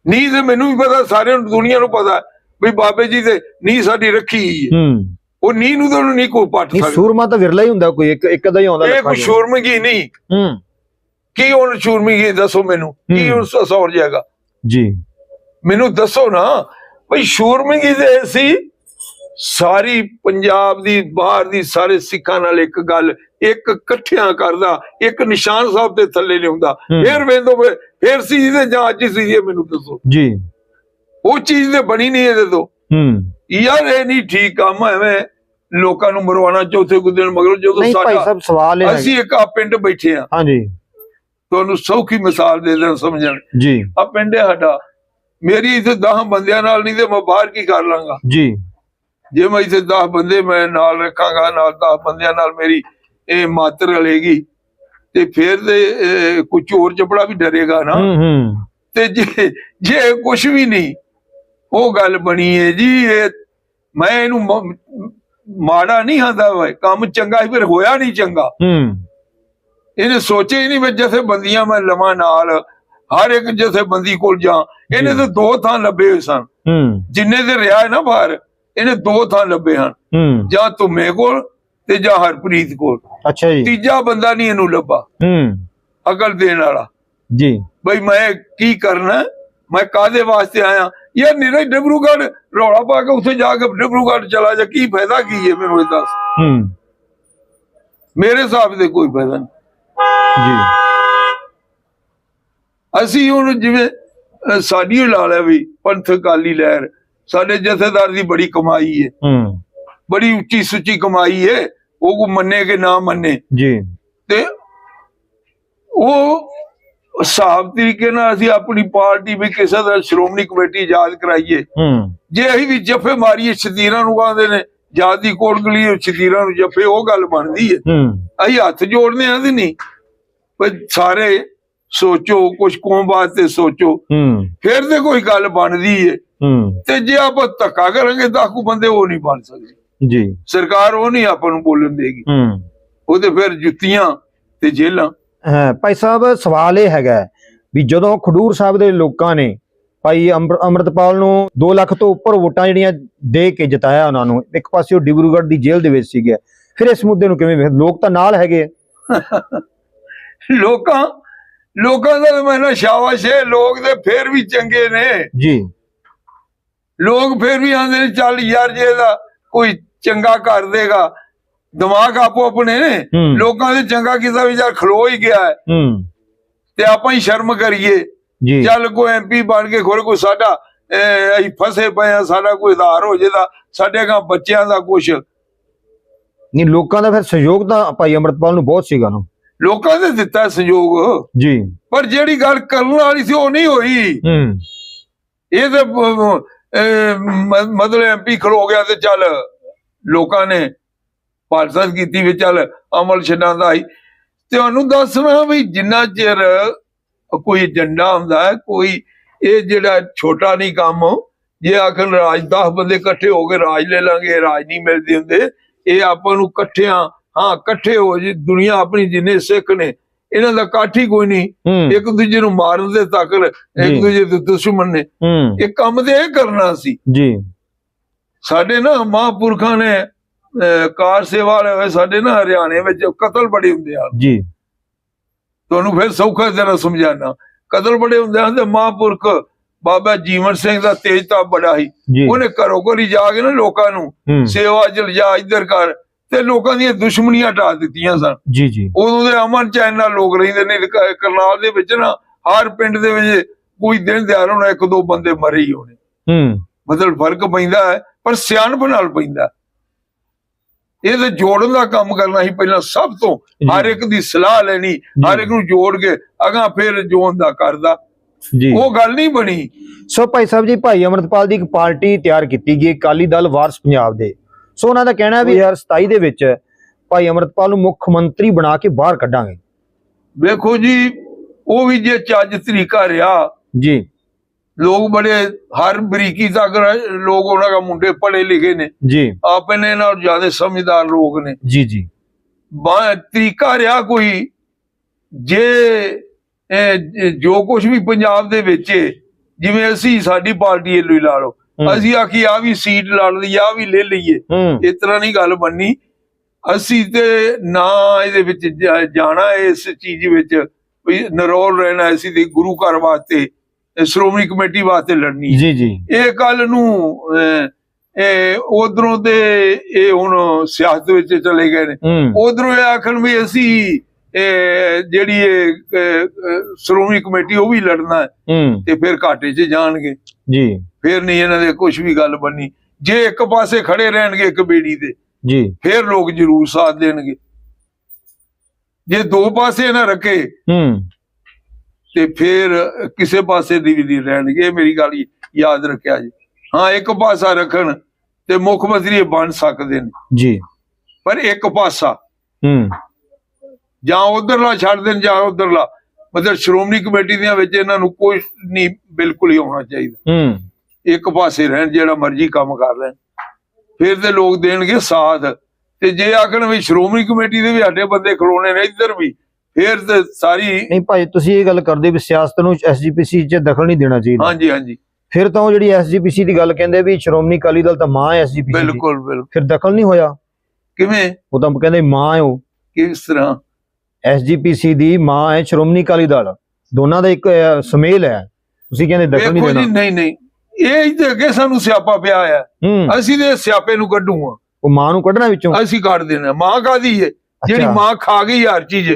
A: ਨੀ ਤੇ ਮੈਨੂੰ ਵੀ ਪਤਾ ਸਾਰਿਆਂ ਨੂੰ ਦੁਨੀਆ ਨੂੰ ਪਤਾ ਵੀ ਬਾਬੇ ਜੀ ਦੇ ਨੀ ਸਾਡੀ ਰੱਖੀ
B: ਹੈ।
A: ਉਹ ਨੀ ਨੂੰ ਤਾਂ ਉਹਨੂੰ ਨਹੀਂ ਕੋਈ ਪੱਟ
B: ਨਹੀਂ
A: ਸਕਦਾ।
B: ਸੂਰਮਾ ਤਾਂ ਵਿਰਲਾ ਹੀ ਹੁੰਦਾ ਕੋਈ ਇੱਕ ਇੱਕ ਅੱਧਾ ਹੀ ਆਉਂਦਾ
A: ਇਹ ਕੋਈ। ਸ਼ੂਰਮਗੀ ਨਹੀਂ।
B: ਹੂੰ।
A: ਕੀ ਹੁਣ ਸ਼ੂਰਮਗੀ ਦੱਸੋ ਮੈਨੂੰ? ਕੀ। ਉਸ ਸੌਰ ਜਾਏਗਾ
B: ਜੀ।
A: ਮੈਨੂੰ ਦੱਸੋ ਨਾ। ਭਈ ਸ਼ੂਰਮਗੀ ਦੇ ਸੀ। ਸਾਰੀ ਪੰਜਾਬ ਦੀ ਬਾਹਰ ਦੀ ਸਾਰੇ ਸਿੱਖਾਂ ਨਾਲ ਇੱਕ ਗੱਲ ਇੱਕ ਇਕੱਠਿਆਂ ਕਰਦਾ ਇੱਕ ਨਿਸ਼ਾਨ ਸਾਹਿਬ ਦੇ ਥੱਲੇ ਲਿਆਉਂਦਾ। ਫੇਰ ਵੇਂਦੋ ਫੇਰ ਸੀ ਤੇ ਜਾਂ ਅੱਜ ਸੀ ਇਹ ਮੈਨੂੰ ਦੱਸੋ।
B: ਜੀ।
A: ਉਹ ਚੀਜ਼ ਤੇ ਬਣੀ ਨਹੀਂ ਇਹਦੇ ਤੋਂ।
B: ਹੂੰ।
A: ਯਾਰ ਇਹ ਨਹੀਂ ਠੀਕ ਕੰਮ ਐਵੇਂ ਲੋਕਾਂ ਨੂੰ ਮਰਵਾਉਣਾ ਚੌਥੇ ਕੁ ਦਿਨ ਮਗਰੋਂ ਜਦੋਂ ਸਾਡਾ ਅਸੀਂ ਇੱਕ ਆ ਪਿੰਡ ਬੈਠੇ ਆ।
B: ਹਾਂਜੀ।
A: ਤੁਹਾਨੂੰ ਸੌਖੀ ਮਿਸਾਲ ਦੇ ਦੇਣ ਸਮਝਣ।
B: ਜੀ।
A: ਆ ਪਿੰਡ ਹੈ ਸਾਡਾ। ਮੇਰੀ ਇੱਥੇ 10 ਬੰਦਿਆਂ ਨਾਲ ਨਹੀਂ ਤੇ ਮੈਂ ਬਾਹਰ ਕੀ ਕਰ ਲਾਂਗਾ?
B: ਜੀ।
A: ਜੇ ਮੈਂ ਇੱਥੇ 10 ਬੰਦੇ ਮੈਂ ਨਾਲ ਰੱਖਾਂਗਾ ਨਾਲ 10 ਬੰਦਿਆਂ ਨਾਲ ਮੇਰੀ ਇਹ ਮਾਤਰ ਰਲੇਗੀ ਤੇ ਫਿਰ ਤੇ ਕੋਈ ਚੋਰ ਚਪੜਾ ਵੀ ਡਰੇਗਾ ਨਾ।
B: ਹੂੰ ਹੂੰ।
A: ਤੇ ਜੇ ਜੇ ਕੁਝ ਵੀ ਨਹੀਂ ਉਹ ਗੱਲ ਬਣੀ ਹੈ ਜੀ ਇਹ ਮੈਂ ਇਹਨੂੰ ਮਾੜਾ ਨਹੀਂ ਆਂਦਾ ਓਏ ਕੰਮ ਚੰਗਾ ਸੀ ਫਿਰ ਹੋਇਆ ਨਹੀਂ ਚੰਗਾ।
B: ਹੂੰ।
A: ਇਹਨੇ ਸੋਚਿਆ ਹੀ ਨਹੀਂ ਵੀ ਜਥੇ ਬੰਦੀਆਂ ਮੈਂ ਲਵਾਂ ਨਾਲ ਹਰ ਇੱਕ ਜਥੇ ਬੰਦੀ ਕੋਲ ਜਾ ਇਹਨੇ। ਤਾਂ ਦੋ ਥਾਂ ਲੱਭੇ ਹੋਏ ਸਨ। ਜਿੰਨੇ ਤੇ ਰਿਹਾ ਹੈ ਨਾ ਬਾਹਰ ਇਹਨੇ ਦੋ ਥਾਂ ਲੱਭੇ ਹਨ। ਜਾਂ ਤੁਮੇ ਕੋਲ ਤੇ ਜਾਂ ਹਰਪ੍ਰੀਤ ਕੋਲ।
B: ਅੱਛਾ ਜੀ।
A: ਤੀਜਾ ਬੰਦਾ ਨਹੀਂ ਇਹਨੂੰ ਲੱਭਾ।
B: ਹੂੰ।
A: ਅਕਲ ਦੇਣ ਵਾਲਾ।
B: ਜੀ।
A: ਬਈ ਮੈਂ ਕੀ ਕਰਨਾ? ਮੈਂ ਕਾਦੇ ਵਾਸਤੇ ਆਇਆ? ਯਾਰ ਨਿਰੇ ਡਬਰੂਗੜ੍ਹ ਰੌਲਾ ਪਾ ਕੇ ਉੱਥੇ ਜਾ ਕੇ ਡਬਰੂਗੜ੍ਹ ਚਲਾ ਜਾ। ਕੀ ਫਾਇਦਾ ਕੀ ਹੈ ਮੈਨੂੰ ਇਹ ਦੱਸ?
B: ਹੂੰ।
A: ਮੇਰੇ ਹਿਸਾਬ ਦੇ ਕੋਈ ਫਾਇਦਾ ਨਹੀਂ।
B: ਜੀ।
A: ਅਸੀਂ ਹੁਣ ਜਿਵੇਂ ਸਾਡੀ ਓ ਲਾ ਲਿਆ ਵੀ ਪੰਥ ਅਕਾਲੀ ਲਹਿਰ ਸਾਡੇ ਜਥੇਦਾਰ ਦੀ ਬੜੀ ਕਮਾਈ ਹੈ
B: ਹੂੰ।
A: ਬੜੀ ਉੱਚੀ ਸੁੱਚੀ ਕਮਾਈ ਹੈ ਉਹ ਕੋ ਮੰਨੇ ਕਿ ਨਾ ਮੰਨੇ।
B: ਜੀ।
A: ਤੇ ਉਹ ਹਿਸਾਬ ਤਰੀਕੇ ਨਾਲ ਅਸੀਂ ਆਪਣੀ ਪਾਰਟੀ ਵੀ ਕਿਸੇ ਦਾ ਸ਼੍ਰੋਮਣੀ ਕਮੇਟੀ ਯਾਦ ਕਰਾਈਏ।
B: ਹੂੰ।
A: ਜੇ ਅਸੀਂ ਵੀ ਜੱਫੇ ਮਾਰੀਏ ਸ਼ਤੀਰਾਂ ਨੂੰ ਆਂਦੇ ਨੇ ਜਾਦੀ ਕੋਟ ਗਲੀ ਸ਼ਤੀਰਾਂ ਨੂੰ ਜੱਫੇ ਉਹ ਗੱਲ ਬਣਦੀ ਹੈ
B: ਹੂੰ।
A: ਅਸੀਂ ਹੱਥ ਜੋੜਨੇ ਆਂ ਨਹੀਂ। ਪਰ ਸਾਰੇ ਸੋਚੋ ਕੁਝ ਕੌਮ ਵਾਸਤੇ ਸੋਚੋ। ਫਿਰ ਤੇ ਕੋਈ ਗੱਲ ਬਣਦੀ ਹੂੰ। ਤੇ ਜੇ ਆਪਾਂ ਧੱਕਾ ਕਰਾਂਗੇ ਦਾਖੂ ਬੰਦੇ ਉਹ ਨਹੀਂ ਬਣ ਸਕਦੇ।
B: ਜੀ।
A: ਸਰਕਾਰ ਉਹ ਨਹੀਂ ਆਪਾਂ ਨੂੰ ਬੋਲਣ ਦੇਗੀ।
B: ਹੂੰ।
A: ਉਹਦੇ ਫਿਰ ਜੁੱਤੀਆਂ ਤੇ ਜੇਲਾਂ।
B: ਹਾਂ ਭਾਈ ਸਾਹਿਬ ਸਵਾਲ ਇਹ ਹੈਗਾ ਵੀ ਜਦੋਂ ਖਡੂਰ ਸਾਹਿਬ ਦੇ ਲੋਕਾਂ ਨੇ ਭਾਈ ਅੰਮ੍ਰਿ- ਅੰਮ੍ਰਿਤਪਾਲ ਨੂੰ 2 ਲੱਖ ਤੋਂ ਉੱਪਰ ਵੋਟਾਂ ਜਿਹੜੀਆਂ ਦੇ ਕੇ ਜਿਤਾਇਆ ਉਹਨਾਂ ਨੂੰ ਇੱਕ ਪਾਸੇ ਉਹ ਡਿਬਰੂਗੜ੍ਹ ਦੀ ਜੇਲ੍ਹ ਦੇ ਵਿੱਚ ਸੀਗੇ ਫਿਰ ਇਸ ਮੁੱਦੇ ਨੂੰ ਕਿਵੇਂ ਲੋਕ ਤਾਂ ਨਾਲ ਹੈਗੇ।
A: ਲੋਕਾਂ ਲੋਕਾਂ ਦਾ ਤਾਂ ਮੈਂ ਨਾ ਸ਼ਾਬਾਸ਼ ਹੈ ਲੋਕ ਤੇ ਫਿਰ ਵੀ ਚੰਗੇ ਨੇ।
B: ਜੀ।
A: ਲੋਕ ਫਿਰ ਵੀ ਆਂਦੇ ਨੇ ਚੱਲ ਯਾਰ ਜੇ ਇਹਦਾ ਕੋਈ ਚੰਗਾ ਕਰ ਦੇਗਾ ਦਿਮਾਗ ਆਪੋ ਆਪਣੇ ਨੇ। ਲੋਕਾਂ ਦੇ ਚੰਗਾ ਕੀਤਾ ਵੀ ਯਾਰ ਖਲੋ ਹੀ ਗਿਆ ਹੈ। ਤੇ ਆਪਾਂ ਹੀ ਸ਼ਰਮ ਕਰੀਏ।
B: ਜੀ।
A: ਚੱਲ ਕੋਈ ਐਮਪੀ ਬਣ ਕੇ ਖੋਲ ਕੋਈ ਸਾਡਾ ਅਸੀਂ ਫਸੇ ਪਏ ਆ ਸਾਡਾ ਕੋਈ ਆਧਾਰ ਹੋ ਜਾਏਦਾ ਸਾਡੇ ਗਾਂ ਬੱਚਿਆਂ ਦਾ ਕੁਛ।
B: ਨਹੀਂ ਲੋਕਾਂ ਦਾ ਫਿਰ ਸਹਿਯੋਗ ਤਾਂ ਭਾਈ ਅੰਮ੍ਰਿਤਪਾਲ ਨੂੰ ਬਹੁਤ ਸੀਗਾ ਨਾ।
A: ਲੋਕਾਂ ਨੇ ਦਿੱਤਾ ਸੰਯੋਗ
B: ਜੀ।
A: ਪਰ ਜਿਹੜੀ ਗੱਲ ਕਰਨ ਵਾਲੀ ਸੀ ਉਹ ਨਹੀਂ ਹੋਈ।
B: ਹੂੰ।
A: ਇਹ ਤੇ ਮਤਲਬ ਐਮਪੀ ਖਲੋ ਗਿਆ ਤੇ ਚੱਲ ਲੋਕਾਂ ਨੇ ਪਾਲਸਤ ਕੀਤੀ ਵੀ ਚੱਲ ਅਮਲ ਛਡਾਂਦਾ ਹੀ। ਤੁਹਾਨੂੰ ਦੱਸਣਾ ਵੀ ਜਿੰਨਾ ਚਿਰ ਕੋਈ ਏਜੰਡਾ ਹੁੰਦਾ ਹੈ ਕੋਈ ਇਹ ਜਿਹੜਾ ਛੋਟਾ ਨਹੀਂ ਕੰਮ ਜੇ ਆਖਣ ਰਾਜ 10 ਬੰਦੇ ਇਕੱਠੇ ਹੋ ਕੇ ਰਾਜ ਲੈ ਲਾਂਗੇ ਰਾਜ ਨਹੀਂ ਮਿਲਦੇ ਹੁੰਦੇ ਇਹ ਆਪਾਂ ਨੂੰ ਇਕੱਠਿਆਂ ਹਾਂ ਇਕੱਠੇ ਹੋ ਜੀ ਦੁਨੀਆ ਆਪਣੀ ਜਿੰਨੇ ਸਿੱਖ ਨੇ ਇਹਨਾਂ ਦਾ ਇਕੱਠ ਹੀ ਕੋਈ ਨਹੀਂ।
B: ਹੂੰ।
A: ਇੱਕ ਦੂਜੇ ਨੂੰ ਮਾਰਨ ਦੇ ਤੱਕ
B: ਜੀ।
A: ਇੱਕ ਦੂਜੇ ਦੇ ਦੁਸ਼ਮਣ ਨੇ।
B: ਹੂੰ।
A: ਇਹ ਕੰਮ ਤੇ ਇਹ ਕਰਨਾ ਸੀ।
B: ਜੀ।
A: ਸਾਡੇ ਨਾ ਮਹਾਂਪੁਰਖਾਂ ਨੇ ਕਾਰ ਸੇਵਾ ਵਾਲੇ ਹੋਏ ਸਾਡੇ ਨਾ ਹਰਿਆਣੇ ਵਿੱਚ ਕਤਲ ਬੜੇ ਹੁੰਦੇ ਆ
B: ਜੀ।
A: ਤੁਹਾਨੂੰ ਫਿਰ ਸੌਖਾ ਜਰਾ ਸਮਝਾਣਾ ਕਤਲ ਬੜੇ ਹੁੰਦੇ ਹਨ ਤੇ ਮਹਾਂਪੁਰਖ ਬਾਬਾ ਜੀਵਨ ਸਿੰਘ ਦਾ ਤੇਜ ਤਾਂ ਬੜਾ ਸੀ।
B: ਜੀ।
A: ਉਹਨੇ ਘਰੋਂ ਘਰੀ ਜਾ ਕੇ ਨਾ ਲੋਕਾਂ ਨੂੰ
B: ਹੂੰ।
A: ਸੇਵਾ ਚ ਲਿਜਾ ਇੱਧਰ ਕਰ ਤੇ ਲੋਕਾਂ ਦੀਆਂ ਦੁਸ਼ਮਣੀਆਂ ਢਾ ਦਿੱਤੀਆਂ ਸਨ।
B: ਜੀ ਜੀ।
A: ਉਦੋਂ ਦੇ ਅਮਨ ਚੈਨ ਨਾਲ ਲੋਕ ਰਹਿੰਦੇ ਨੇ ਕਰਨਾਲ ਦੇ ਵਿੱਚ ਨਾ ਹਰ ਪਿੰਡ ਦੇ ਵਿੱਚ ਕੋਈ ਦਿਨ ਦਿਹਾੜ ਹੋਣਾ ਇੱਕ ਦੋ ਬੰਦੇ ਮਰੇ ਹੀ ਹੋਣੇ।
B: ਹੂੰ।
A: ਮਤਲਬ ਫ਼ਰਕ ਪੈਂਦਾ ਹੈ ਪਰ ਸਿਆਣਪ ਨਾਲ ਪੈਂਦਾ ਹੈ। ਇਹ ਤੇ ਜੋੜਨ ਦਾ ਕੰਮ ਕਰਨਾ ਸੀ ਪਹਿਲਾਂ ਸਭ ਤੋਂ ਹਰ ਇੱਕ ਦੀ ਸਲਾਹ ਲੈਣੀ ਹਰ ਇੱਕ ਨੂੰ ਜੋੜ ਕੇ ਅਗਾ ਫਿਰ ਜੋਨ ਦਾ ਕਰਦਾ।
B: ਜੀ।
A: ਉਹ ਗੱਲ ਨਹੀਂ ਬਣੀ।
B: ਸੋ ਭਾਈ ਸਾਹਿਬ ਜੀ ਭਾਈ ਅਮਰਤਪਾਲ ਦੀ ਇੱਕ ਪਾਰਟੀ ਤਿਆਰ ਕੀਤੀ ਗਈ ਅਕਾਲੀ ਦਲ ਵਾਰਸ ਪੰਜਾਬ ਦੇ। ਸੋ ਉਹਨਾਂ ਦਾ ਕਹਿਣਾ ਵੀ 2027 ਦੇ ਵਿੱਚ ਭਾਈ ਅਮਰਤਪਾਲ ਨੂੰ ਮੁੱਖ ਮੰਤਰੀ ਬਣਾ ਕੇ ਬਾਹਰ ਕੱਢਾਂਗੇ।
A: ਵੇਖੋ ਜੀ ਉਹ ਵੀ ਜੇ ਚੱਜ ਤਰੀਕਾ ਰਿਹਾ
B: ਜੀ।
A: ਲੋਕ ਬੜੇ ਹਰ ਬਰੀਕੀ ਤੱਕ ਲੋਕ ਉਹਨਾਂ ਦਾ ਮੁੰਡੇ ਪੜ੍ਹੇ ਲਿਖੇ ਨੇ।
B: ਜੀ।
A: ਆਪਣੇ ਨਾਲ ਜ਼ਿਆਦਾ ਸਮਝਦਾਰ ਲੋਕ ਨੇ।
B: ਜੀ ਜੀ।
A: ਬਾ- ਤਰੀਕਾ ਰਿਹਾ ਕੋਈ ਜੇ ਇਹ ਜ- ਕੁਝ ਵੀ ਪੰਜਾਬ ਦੇ ਵਿੱਚ ਜਿਵੇਂ ਅਸੀਂ ਸਾਡੀ ਪਾਰਟੀ ਵੱਲੋਂ ਹੀ ਲਾ ਲਓ। ਅਸੀਂ ਆਖੀ ਆ ਵੀ ਸੀਟ ਲੜ ਲਈ ਆ ਵੀ ਲੈ ਲਈਏ। ਇਸ ਤਰ੍ਹਾਂ ਨਹੀਂ ਗੱਲ ਬਣਨੀ ਅਸੀਂ ਤੇ ਨਾ ਇਹਦੇ ਵਿੱਚ ਜਾਣਾ ਇਸ ਚੀਜ਼ ਵਿੱਚ। ਵੀ ਨਰੋਲ ਰਹਿਣਾ ਅਸੀਂ ਤੇ ਗੁਰੂ ਘਰ ਵਾਸਤੇ ਸ਼੍ਰੋਮਣੀ ਕਮੇਟੀ ਵਾਸਤੇ ਲੜਨੀ।
B: ਜੀ ਜੀ।
A: ਇਹ ਗੱਲ ਨੂੰ ਉਧਰੋਂ ਤੇ ਇਹ ਹੁਣ ਸਿਆਸਤ ਵਿੱਚ ਚਲੇ ਗਏ ਨੇ। ਉਧਰੋਂ ਇਹ ਆਖਣ ਵੀ ਅਸੀਂ ਇਹ ਜਿਹੜੀ ਸ਼੍ਰੋਮਣੀ ਕਮੇਟੀ ਉਹ ਵੀ ਲੜਨਾ ਤੇ ਫਿਰ ਘਾਟੇ 'ਚ ਜਾਣਗੇ।
B: ਜੀ।
A: ਫਿਰ ਨਹੀਂ ਇਹਨਾਂ ਦੇ ਕੁਝ ਵੀ ਗੱਲ ਬਣਨੀ ਜੇ ਇੱਕ ਪਾਸੇ ਖੜੇ ਰਹਿਣਗੇ ਇੱਕ ਬੇੜੀ ਤੇ
B: ਜੀ।
A: ਫਿਰ ਲੋਕ ਜ਼ਰੂਰ ਸਾਥ ਦੇਣਗੇ। ਜੇ ਦੋ ਪਾਸੇ ਨਾ ਰੱਖੇ
B: ਹੂੰ।
A: ਤੇ ਫਿਰ ਕਿਸੇ ਪਾਸੇ ਦੀ ਵੀ ਨਹੀਂ ਰਹਿਣਗੇ। ਇਹ ਮੇਰੀ ਗੱਲ ਯਾਦ ਰੱਖਿਆ ਜੀ। ਹਾਂ ਇੱਕ ਪਾਸਾ ਰੱਖਣ ਤੇ ਮੁੱਖ ਮੰਤਰੀ ਬਣ ਸਕਦੇ ਨੇ।
B: ਜੀ।
A: ਪਰ ਇੱਕ ਪਾਸਾ।
B: ਹੂੰ।
A: ਜਾਂ ਉਧਰਲਾ ਛੱਡ ਦੇਣ ਜਾਂ ਉਧਰਲਾ। ਮਤਲਬ ਸ਼੍ਰੋਮਣੀ ਕਮੇਟੀ ਦੀਆਂ ਵਿੱਚ ਇਹਨਾਂ ਨੂੰ ਕੋਈ ਨਹੀਂ ਬਿਲਕੁਲ ਹੀ ਹੋਣਾ ਚਾਹੀਦਾ।
B: ਹੂੰ।
A: ਇੱਕ ਪਾਸੇ ਰਹਿਣ ਜਿਹੜਾ ਮਰਜ਼ੀ ਕੰਮ ਕਰ ਲੈਣ। ਫਿਰ ਤੇ ਲੋਕ ਦੇਣਗੇ ਸਾਥ। ਤੇ ਜੇ ਆਖਣ ਵੀ ਸ਼੍ਰੋਮਣੀ ਕਮੇਟੀ ਦੇ ਵੀ ਸਾਡੇ ਬੰਦੇ ਖਲੋਣੇ ਨੇ ਇੱਧਰ ਵੀ ਫਿਰ ਤੇ ਸਾਰੀ
B: ਨਹੀਂ ਭਾਈ ਤੁਸੀਂ ਇਹ ਗੱਲ ਕਰਦੇ ਵੀ ਸਿਆਸਤ ਨੂੰ ਐਸਜੀਪੀਸੀ 'ਚ ਦਖਲ ਨਹੀਂ ਦੇਣਾ ਚਾਹੀਦਾ।
A: ਹਾਂਜੀ ਹਾਂਜੀ।
B: ਫਿਰ ਤਾਂ ਉਹ ਜਿਹੜੀ ਐਸਜੀਪੀਸੀ ਦੀ ਗੱਲ ਕਹਿੰਦੇ ਵੀ ਸ਼੍ਰੋਮਣੀ ਅਕਾਲੀ ਦਲ ਤਾਂ ਮਾਂ ਹੈ ਐਸਜੀਪੀਸੀ ਦੀ।
A: ਬਿਲਕੁਲ ਬਿਲਕੁਲ।
B: ਫਿਰ ਦਖਲ ਨਹੀਂ ਹੋਇਆ।
A: ਕਿਵੇਂ?
B: ਉਹ ਤਾਂ ਕਹਿੰਦੇ ਮਾਂ ਹੈ ਉਹ।
A: ਕਿਸ ਤਰ੍ਹਾਂ?
B: ਐਸਜੀਪੀਸੀ ਦੀ ਮਾਂ ਹੈ ਸ਼੍ਰੋਮਣੀ ਅਕਾਲੀ ਦਲ। ਦੋਨਾਂ ਦਾ ਇੱਕ ਸੁਮੇਲ ਹੈ। ਤੁਸੀਂ ਕਹਿੰਦੇ ਦਖਲ ਨਹੀਂ ਦੇਣਾ।
A: ਨਹੀਂ ਨਹੀਂ। ਇਹ ਇਹਦੇ ਅੱਗੇ ਸਾਨੂੰ ਸਿਆਪਾ ਪਿਆ ਆ
B: ਹੂੰ।
A: ਅਸੀਂ ਤੇ ਸਿਆਪੇ ਨੂੰ ਕੱਢੂਗਾ
B: ਉਹ ਮਾਂ ਨੂੰ ਕੱਢਣਾ ਵਿੱਚੋਂ?
A: ਅਸੀਂ ਕੱਢ ਦੇਣਾ ਮਾਂ ਕਾਦੀ ਏ ਜਿਹੜੀ। ਮਾਂ ਖਾ ਗਈ ਹਰ ਚੀਜ਼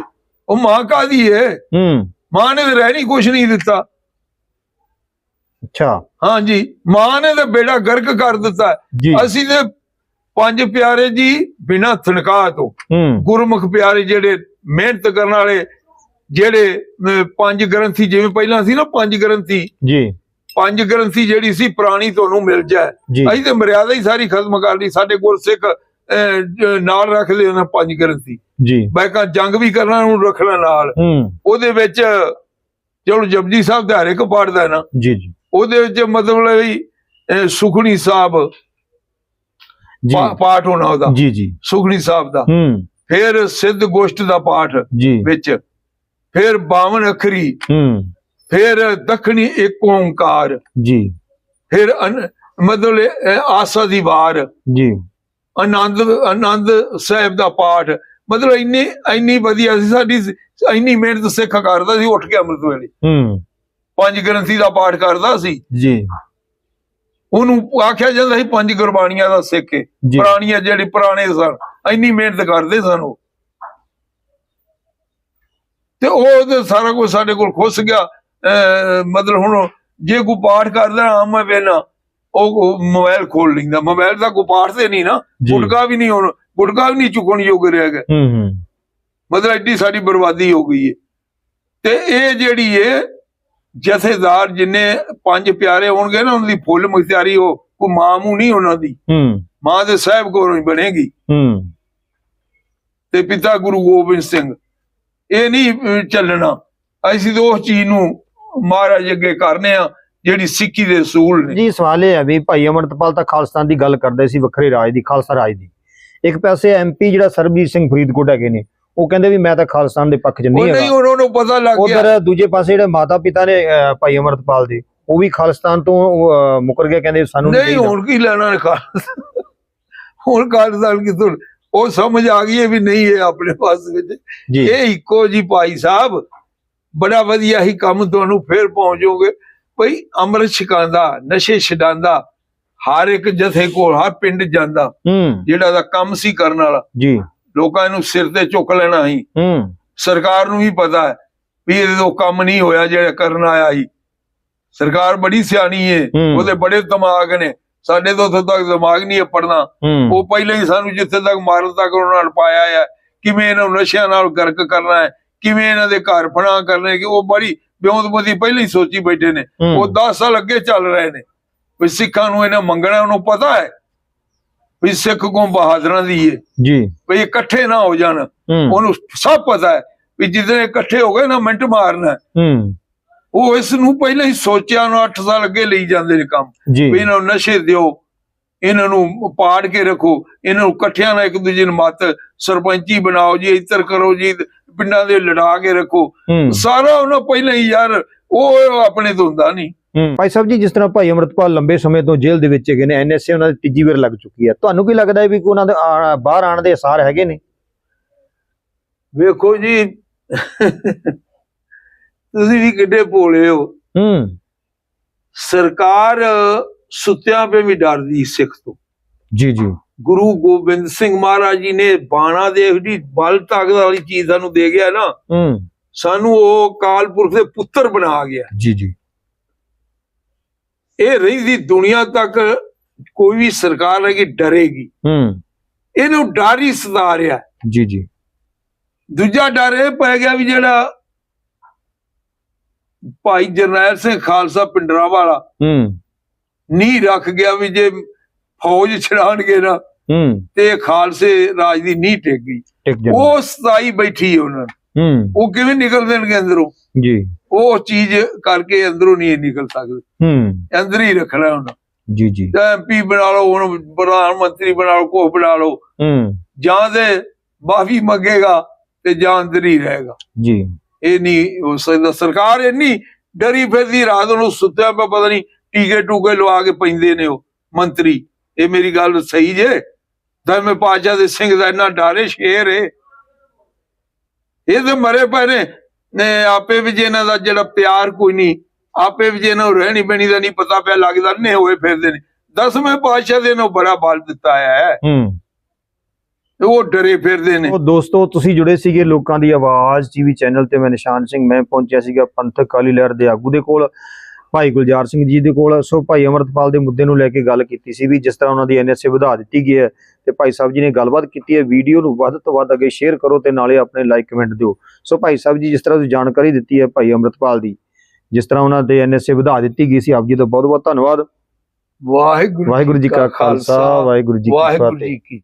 A: ਉਹ ਮਾਂ ਕਾਦੀ ਏ
B: ਹੂੰ।
A: ਮਾਂ ਨੇ ਤਾਂ ਰਹਿਣੀ ਕੁਛ ਨਹੀਂ ਦਿੱਤਾ।
B: ਅੱਛਾ।
A: ਹਾਂਜੀ ਮਾਂ ਨੇ ਤਾਂ ਬੇੜਾ ਗਰਕ ਕਰ ਦਿੱਤਾ ਅਸੀਂ ਤੇ ਪੰਜ ਪਿਆਰੇ ਜੀ ਬਿਨਾਂ ਤਨਖਾਹ ਤੋਂ ਗੁਰਮੁਖ ਪਿਆਰੇ ਜਿਹੜੇ ਮਿਹਨਤ ਕਰਨ ਵਾਲੇ ਜਿਹੜੇ ਪੰਜ ਗ੍ਰੰਥੀ ਜਿਵੇਂ ਪਹਿਲਾਂ ਸੀ ਨਾ ਪੰਜ ਗ੍ਰੰਥੀ
B: ਜੀ।
A: ਪੰਜ ਗ੍ਰੰਥੀ ਜਿਹੜੀ ਸੀ ਪੁਰਾਣੀ ਤੁਹਾਨੂੰ ਮਿਲ ਜਾਏ।
B: ਜੀ।
A: ਅਸੀਂ ਤੇ ਮਰਿਆਦਾ ਹੀ ਸਾਰੀ ਖਤਮ ਕਰ ਲਈ। ਸਾਡੇ ਅਹ, ਜ- ਨਾਲ ਰੱਖਦੇ ਉਹਨਾਂ ਪੰਜ ਗ੍ਰੰਥੀ।
B: ਜੀ।
A: ਬਾਈਕਾਂ ਜੰਗ ਵੀ ਕਰਨਾ ਨੂੰ ਰੱਖਣਾ ਨਾਲ। ਉਹਦੇ ਵਿੱਚ ਚਲੋ ਜਪਜੀ ਸਾਹਿਬ ਦਾ ਹਰ ਇੱਕ ਪੜਦਾ ਨਾ।
B: ਜੀ ਜੀ।
A: ਉਹਦੇ ਵਿੱਚ ਮਤਲਬ ਵੀ ਸੁਖਣੀ ਸਾਹਿਬ
B: ਜੀ।
A: ਪਾਠ ਹੋਣਾ ਉਹਦਾ।
B: ਜੀ ਜੀ।
A: ਸੁਖਣੀ ਸਾਹਿਬ ਦਾ।
B: ਹੂੰ।
A: ਫਿਰ ਸਿੱਧ ਗੋਸ਼ਟ ਦਾ ਪਾਠ ਵਿੱਚ। ਫਿਰ 52 ਅੱਖਰੀ।
B: ਹੂੰ।
A: ਫਿਰ ਦੱਖਣੀ ਏਕ ਓੰਕਾਰ।
B: ਜੀ।
A: ਫਿਰ ਮਤਲਬ ਆਸਾ ਦੀ ਵਾਰ।
B: ਜੀ।
A: ਆਨੰਦ ਆਨੰਦ ਸਾਹਿਬ ਦਾ ਪਾਠ। ਮਤਲਬ ਇੰਨੀ ਇੰਨੀ ਵਧੀਆ ਸੀ ਸਾਡੀ ਇੰਨੀ ਮਿਹਨਤ ਸਿੱਖ ਕਰਦਾ ਸੀ ਉੱਠ ਕੇ ਅੰਮ੍ਰਿਤ ਵੇਲੇ।
B: ਹੂੰ।
A: ਪੰਜ ਗ੍ਰੰਥੀ ਦਾ ਪਾਠ ਕਰਦਾ ਸੀ।
B: ਜੀ।
A: ਉਹਨੂੰ ਆਖਿਆ ਜਾਂਦਾ ਸੀ ਪੰਜ ਗੁਰਬਾਣੀਆਂ ਦਾ ਸਿੱਖ ਪੁਰਾਣੀਆਂ ਜਿਹੜੇ ਪੁਰਾਣੇ ਸਨ ਇੰਨੀ ਮਿਹਨਤ ਕਰਦੇ ਸਨ ਉਹ। ਤੇ ਉਹ ਸਾਰਾ ਕੁਝ ਸਾਡੇ ਕੋਲ ਖੁੱਸ ਗਿਆ। ਮਤਲਬ ਹੁਣ ਜੇ ਕੋਈ ਪਾਠ ਕਰਦਾ ਆਮ ਵੇਨਾ ਉਹ ਮੋਬਾਈਲ ਖੋਲ ਲੈਂਦਾ। ਮੋਬਾਈਲ ਦਾ ਕੋਈ ਪਾਠ ਤੇ ਨਹੀਂ ਨਾ। ਗੁਟਕਾ ਵੀ ਨਹੀਂ ਹੁਣ ਗੁਟਕਾ ਵੀ ਨਹੀਂ ਚੁੱਕਣ ਯੋਗ ਰਹਿ ਗਿਆ।
B: ਹੂੰ ਹੂੰ।
A: ਮਤਲਬ ਐਡੀ ਸਾਡੀ ਬਰਬਾਦੀ ਹੋ ਗਈ ਹੈ ਤੇ ਇਹ ਜਿਹੜੀ ਹੈ ਜਥੇਦਾਰ ਜਿੰਨੇ ਪੰਜ ਪਿਆਰੇ ਹੋਣਗੇ ਨਾ ਉਹਨਾਂ ਦੀ ਫੁੱਲ ਮੁਖਤਿਆਰੀ ਉਹ ਕੋ ਮਾਮੂ ਨਹੀਂ ਉਹਨਾਂ ਦੀ।
B: ਹੂੰ।
A: ਮਾਂ ਦੇ ਸਾਹਿਬ ਕੋਲੋਂ ਹੀ ਬਣੇਗੀ।
B: ਹੂੰ।
A: ਤੇ ਪਿਤਾ ਗੁਰੂ ਗੋਬਿੰਦ ਸਿੰਘ ਇਹ ਨਹੀਂ ਚੱਲਣਾ। ਅਸੀਂ ਤਾਂ ਉਸ ਚੀਜ਼ ਨੂੰ ਮਹਾਰਾਜ ਅੱਗੇ ਕਰਨੇ ਆ ਜਿਹੜੀ ਸਿੱਖੀ ਦੇ ਅਸੂਲ ਨੇ।
B: ਜੀ ਸਵਾਲ ਇਹ ਹੈ ਵੀ ਭਾਈ ਅਮਰਤਪਾਲ ਤਾਂ ਖਾਲਸਤਾਨ ਦੀ ਗੱਲ ਕਰਦੇ ਸੀ ਵੱਖਰੇ ਰਾਜ ਦੀ ਖਾਲਸਾ ਰਾਜ ਦੀ। ਇੱਕ ਪਾਸੇ ਐਮਪੀ ਜਿਹੜਾ ਸਰਬਜੀਤ ਸਿੰਘ ਫਰੀਦਕੋਟ ਹੈਗੇ ਨੇ ਉਹ ਕਹਿੰਦੇ ਵੀ ਮੈਂ ਤਾਂ ਖਾਲਸਤਾਨ ਦੇ ਪੱਖ 'ਚ ਨਹੀਂ
A: ਨਹੀਂ
B: ਹੈਗਾ
A: ਉਹਨਾਂ ਨੂੰ ਪਤਾ ਲੱਗ ਗਿਆ।
B: ਉਧਰ ਦੂਜੇ ਪਾਸੇ ਜਿਹੜੇ ਮਾਤਾ ਪਿਤਾ ਨੇ ਭਾਈ ਅਮਰਤਪਾਲ ਦੇ ਉਹ ਵੀ ਖਾਲਿਸਤਾਨ ਤੋਂ ਮੁਕਰ ਗਏ ਕਹਿੰਦੇ ਸਾਨੂੰ
A: ਨਹੀਂ। ਹੁਣ ਕੀ ਲੈਣਾ ਨੇ ਖਾਲਸਾ ਹੁਣ ਖਾਲਸਾ ਕਿਥੋਂ ਉਹ ਸਮਝ ਆ ਗਈ ਹੈ ਵੀ ਨਹੀਂ ਇਹ ਆਪਣੇ ਪਾਸ ਵਿੱਚ। ਇਹ ਇੱਕੋ ਜੀ ਭਾਈ ਸਾਹਿਬ ਬੜਾ ਵਧੀਆ ਹੀ ਕੰਮ ਤੁਹਾਨੂੰ ਫੇਰ ਪਹੁੰਚੋਗੇ ਭਈ ਅੰਮ੍ਰਿਤ ਛਕਾਉਂਦਾ ਨਸ਼ੇ ਛਡਾਉਂਦਾ ਹਰ ਇੱਕ ਜਥੇ ਕੋਲ ਹਰ ਪਿੰਡ ਜਾਂਦਾ ਜਿਹੜਾ ਦਾ ਕੰਮ ਸੀ ਕਰਨ ਵਾਲਾ।
B: ਜੀ।
A: ਲੋਕਾਂ ਨੂੰ ਸਿਰ ਤੇ ਚੁੱਕ ਲੈਣਾ
B: ਹੂੰ।
A: ਸਰਕਾਰ ਨੂੰ ਵੀ ਪਤਾ ਹੈ ਵੀ ਇਹਦੇ ਤੋਂ ਕੰਮ ਨਹੀਂ ਹੋਇਆ ਜਿਹੜਾ ਕਰਨ ਆਇਆ ਸੀ। ਸਰਕਾਰ ਬੜੀ ਸਿਆਣੀ ਏ।
B: ਹੂੰ।
A: ਉਹਦੇ ਬੜੇ ਦਿਮਾਗ ਨੇ। ਸਾਡੇ ਤੋਂ ਉੱਥੇ ਤੱਕ ਦਿਮਾਗ ਨਹੀਂ ਪੜਨਾ
B: ਹੂੰ।
A: ਉਹ ਪਹਿਲਾਂ ਹੀ ਸਾਨੂੰ ਜਿੱਥੇ ਤੱਕ ਮਾਰਨ ਤੱਕ ਉਹਨਾਂ ਨਾਲ ਪਾਇਆ ਹੈ ਕਿਵੇਂ ਇਹਨਾਂ ਨੂੰ ਨਸ਼ਿਆਂ ਨਾਲ ਗਰਕ ਕਰਨਾ ਹੈ। ਕਿਵੇਂ ਇਹਨਾਂ ਦੇ ਘਰ ਫਣਾ ਕਰਨੇ ਕਿ ਉਹ ਬੜੀ ਬਿਉਂਤਬਦੀ ਪਹਿਲਾਂ ਹੀ ਸੋਚੀ ਬੈਠੇ ਨੇ।
B: ਹੂੰ।
A: ਉਹ 10 ਸਾਲ ਅੱਗੇ ਚੱਲ ਰਹੇ ਨੇ। ਵੀ ਸਿੱਖਾਂ ਨੂੰ ਇਹਨਾਂ ਮੰਗਣਾ ਉਹਨੂੰ ਪਤਾ ਹੈ ਵੀ ਸਿੱਖ ਕੌਮ ਬਹਾਦਰਾਂ ਦੀ ਏ।
B: ਜੀ।
A: ਵੀ ਇਕੱਠੇ ਨਾ ਹੋ ਜਾਣ।
B: ਹੂੰ।
A: ਉਹਨੂੰ ਸਭ ਪਤਾ ਹੈ ਵੀ ਜਿੱਦਣ ਇਕੱਠੇ ਹੋ ਗਏ ਨਾ ਮਿੰਟ ਮਾਰਨਾ। ਹੈ।
B: ਹੂੰ
A: ਉਹ ਇਸ ਨੂੰ ਪਹਿਲਾਂ ਹੀ ਸੋਚਿਆ ਨੂੰ 8 ਸਾਲ ਅੱਗੇ ਲਈ ਜਾਂਦੇ ਨੇ ਕੰਮ। ਵੀ ਇਹਨਾਂ ਨੂੰ ਨਸ਼ੇ ਦਿਓ ਇਹਨਾਂ ਨੂੰ ਪਾੜ ਕੇ ਰੱਖੋ ਇਹਨਾਂ ਨੂੰ ਇਕੱਠਿਆਂ ਨਾਲ ਇੱਕ ਦੂਜੇ ਨੂੰ ਮਤ ਸਰਪੰਚੀ ਬਣਾਓ ਜੀ ਇੱਧਰ ਕਰੋ ਜੀ ਪਿੰਡਾਂ ਦੇ ਲੜਾ ਕੇ ਰੱਖੋ। ਸਾਰਾ ਉਹਨਾਂ ਪਹਿਲਾਂ ਹੀ ਯਾਰ ਉਹ ਆਪਣੇ ਤੋਂ ਹੁੰਦਾ ਨਹੀਂ।
B: ਭਾਈ ਸਾਹਿਬ ਜੀ ਜਿਸ ਤਰ੍ਹਾਂ ਭਾਈ ਅਮਰਤਪਾਲ ਲੰਬੇ ਸਮੇਂ ਤੋਂ ਜੇਲ੍ਹ ਦੇ ਵਿੱਚ ਹੈਗੇ ਨੇ ਐਨਐਸਏ ਉਹਨਾਂ ਦੀ ਤੀਜੀ ਵਾਰ ਲੱਗ ਚੁੱਕੀ ਹੈ। ਤੁਹਾਨੂੰ ਕੀ ਲੱਗਦਾ ਹੈ ਵੀ ਉਹਨਾਂ ਦੇ ਬਾਹਰ ਆਉਣ ਦੇ ਅਸਾਰ ਹੈਗੇ ਨੇ?
A: ਵੇਖੋ ਜੀ ਤੁਸੀਂ ਵੀ ਕਿੱਡੇ ਭੋਲੇ ਹੋ।
B: ਹੂੰ।
A: ਸਰਕਾਰ ਸੁੱਤਿਆਂ ਪੇ ਵੀ ਡਰਦੀ ਸਿੱਖ ਤੋਂ।
B: ਜੀ ਜੀ।
A: ਗੁਰੂ ਗੋਬਿੰਦ ਸਿੰਘ ਮਹਾਰਾਜ ਜੀ ਨੇ ਬਾਣਾ ਦੇ ਜਿਹੜੀ ਬਲ ਤਾਕਤ ਵਾਲੀ ਚੀਜ਼ ਸਾਨੂੰ ਦੇ ਗਿਆ ਨਾ
B: ਹੂੰ।
A: ਸਾਨੂੰ ਉਹ ਕਾਲਪੁਰਖ ਦੇ ਪੁੱਤਰ ਬਣਾ ਗਿਆ।
B: ਜੀ ਜੀ।
A: ਇਹ ਰਹਿੰਦੀ ਦੁਨੀਆ ਤੱਕ ਕੋਈ ਵੀ ਸਰਕਾਰ ਹੈਗੀ ਡਰੇਗੀ।
B: ਹੂੰ।
A: ਇਹਨੂੰ ਡਰ ਹੀ ਸਤਾ ਰਿਹਾ।
B: ਜੀ ਜੀ।
A: ਦੂਜਾ ਡਰ ਇਹ ਪੈ ਗਿਆ ਵੀ ਜਿਹੜਾ ਭਾਈ ਜਰਨੈਲ ਸਿੰਘ ਖਾਲਸਾ ਪਿੰਡਰਾ ਵਾਲਾ
B: ਹੂੰ।
A: ਨੀ ਰੱਖ ਗਿਆ ਵੀ ਜੇ ਫੌਜ ਛੜਾਣਗੇ ਨਾ
B: ਹੂੰ।
A: ਤੇ ਖਾਲਸੇ ਰਾਜ ਦੀ ਨੀ ਟਿਕ ਗਈ। ਉਹ ਸਤਾਈ ਬੈਠੀ ਉਹਨਾਂ।
B: ਹੂੰ।
A: ਉਹ ਕਿਵੇਂ ਨਿਕਲ ਦੇਣਗੇ ਅੰਦਰੋਂ?
B: ਜੀ।
A: ਉਹ ਚੀਜ਼ ਕਰਕੇ ਅੰਦਰੋਂ ਨਹੀਂ ਨਿਕਲ ਸਕਦੇ।
B: ਹੂੰ।
A: ਅੰਦਰ ਹੀ ਰੱਖਣਾ ਉਹਨਾਂ
B: ਜੀ ਜੀ।
A: ਐਮਪੀ ਬਣਾ ਲਓ ਹੁਣ ਪ੍ਰਧਾਨ ਮੰਤਰੀ ਬਣਾ ਲਓ ਕੋਹ ਬਣਾ ਲਓ।
B: ਹੂੰ।
A: ਜਾਂ ਤੇ ਮਾਫੀ ਮੰਗੇਗਾ ਤੇ ਜਾਂ ਅੰਦਰ ਹੀ ਰਹੇਗਾ।
B: ਜੀ।
A: ਇਹ ਨਹੀਂ ਹੋ ਸਕਦਾ। ਸਰਕਾਰ ਇੰਨੀ ਡਰੀ ਫਿਰਦੀ ਰਾਤ ਨੂੰ ਸੁੱਤਿਆ ਪਤਾ ਨਹੀਂ ਟੀਕੇ ਟੂਕੇ ਲਵਾ ਕੇ ਪੈਂਦੇ ਨੇ ਉਹ ਮੰਤਰੀ। ਇਹ ਮੇਰੀ ਗੱਲ ਸਹੀ ਜੇ? ਧਰਮ ਪਾਸ਼ਾ ਦੇ ਸਿੰਘ ਦਾ ਇੰਨਾ ਡਾਰੇ ਸ਼ੇਰ ਏ। ਇਹ ਤੇ ਮਰੇ ਪਏ ਨੇ। ਨੇ ਆਪੇ ਵੀ ਜੇ ਇਹਨਾਂ ਦਾ ਜਿਹੜਾ ਪਿਆਰ ਕੋਈ ਨਹੀਂ ਆਪੇ ਵੀ ਜੇ ਇਹਨਾਂ ਨੂੰ ਰਹਿਣੀ ਬਣੀ ਦਾ ਨਹੀਂ ਪਤਾ ਪਿਆ ਲੱਗਦਾ ਨੇ ਹੋਏ ਫਿਰਦੇ ਨੇ। ਦਸਵੇਂ ਪਾਤਸ਼ਾਹ ਦੇ ਨੂੰ ਬੜਾ ਬਲ ਦਿੱਤਾ ਹੈ।
B: ਹੂੰ।
A: ਉਹ ਡਰੇ ਫਿਰਦੇ ਨੇ।
B: ਉਹ ਦੋਸਤੋ ਤੁਸੀਂ ਜੁੜੇ ਸੀਗੇ ਲੋਕਾਂ ਦੀ ਆਵਾਜ਼ ਟੀਵੀ ਚੈਨਲ ਤੇ। ਮੈਂ ਨਿਸ਼ਾਨ ਸਿੰਘ ਮੈਂ ਪਹੁੰਚਿਆ ਸੀਗਾ ਪੰਥਕ ਅਕਾਲੀ ਲਹਿਰ ਦੇ ਆਗੂ ਦੇ ਕੋਲ। ਭਾਈ ਗੁਲਜ਼ਾਰ ਸਿੰਘ ਜੀ ਦੇ ਕੋਲ ਸੋ ਭਾਈ ਅਮਰਤਪਾਲ ਦੇ ਮੁੱਦੇ ਨੂੰ ਲੈ ਕੇ ਗੱਲ ਕੀਤੀ ਸੀ ਵੀ ਜਿਸ ਤਰ੍ਹਾਂ ਉਹਨਾਂ ਦੀ ਐਨਐਸਏ ਵਧਾ ਦਿੱਤੀ ਗਈ ਹੈ ਤੇ ਭਾਈ ਸਾਹਿਬ ਜੀ ਨੇ ਗੱਲਬਾਤ ਕੀਤੀ ਹੈ ਵੀਡੀਓ ਨੂੰ ਵੱਧ ਤੋਂ ਵੱਧ ਅੱਗੇ ਸ਼ੇਅਰ ਕਰੋ ਤੇ ਨਾਲੇ ਆਪਣੇ ਲਾਈਕ ਕਮੈਂਟ ਦਿਓ। ਸੋ ਭਾਈ ਸਾਹਿਬ ਜੀ ਜਿਸ ਤਰ੍ਹਾਂ ਤੁਸੀਂ ਜਾਣਕਾਰੀ ਦਿੱਤੀ ਹੈ ਭਾਈ ਅਮਰਤਪਾਲ ਦੀ ਜਿਸ ਤਰ੍ਹਾਂ ਉਹਨਾਂ ਦੇ ਐਨਐਸਏ ਵਧਾ ਦਿੱਤੀ ਗਈ ਸੀ ਆਪ ਜੀ ਦਾ ਬਹੁਤ ਬਹੁਤ ਧੰਨਵਾਦ।
A: ਵਾਹਿਗੁਰੂ
B: ਵਾਹਿਗੁਰੂ ਜੀ ਕਾ ਖਾਲਸਾ ਵਾਹਿਗੁਰੂ ਜੀ ਕੀ
A: ਵਾਹਿਗੁਰੂ
B: ਫਤਿਹ।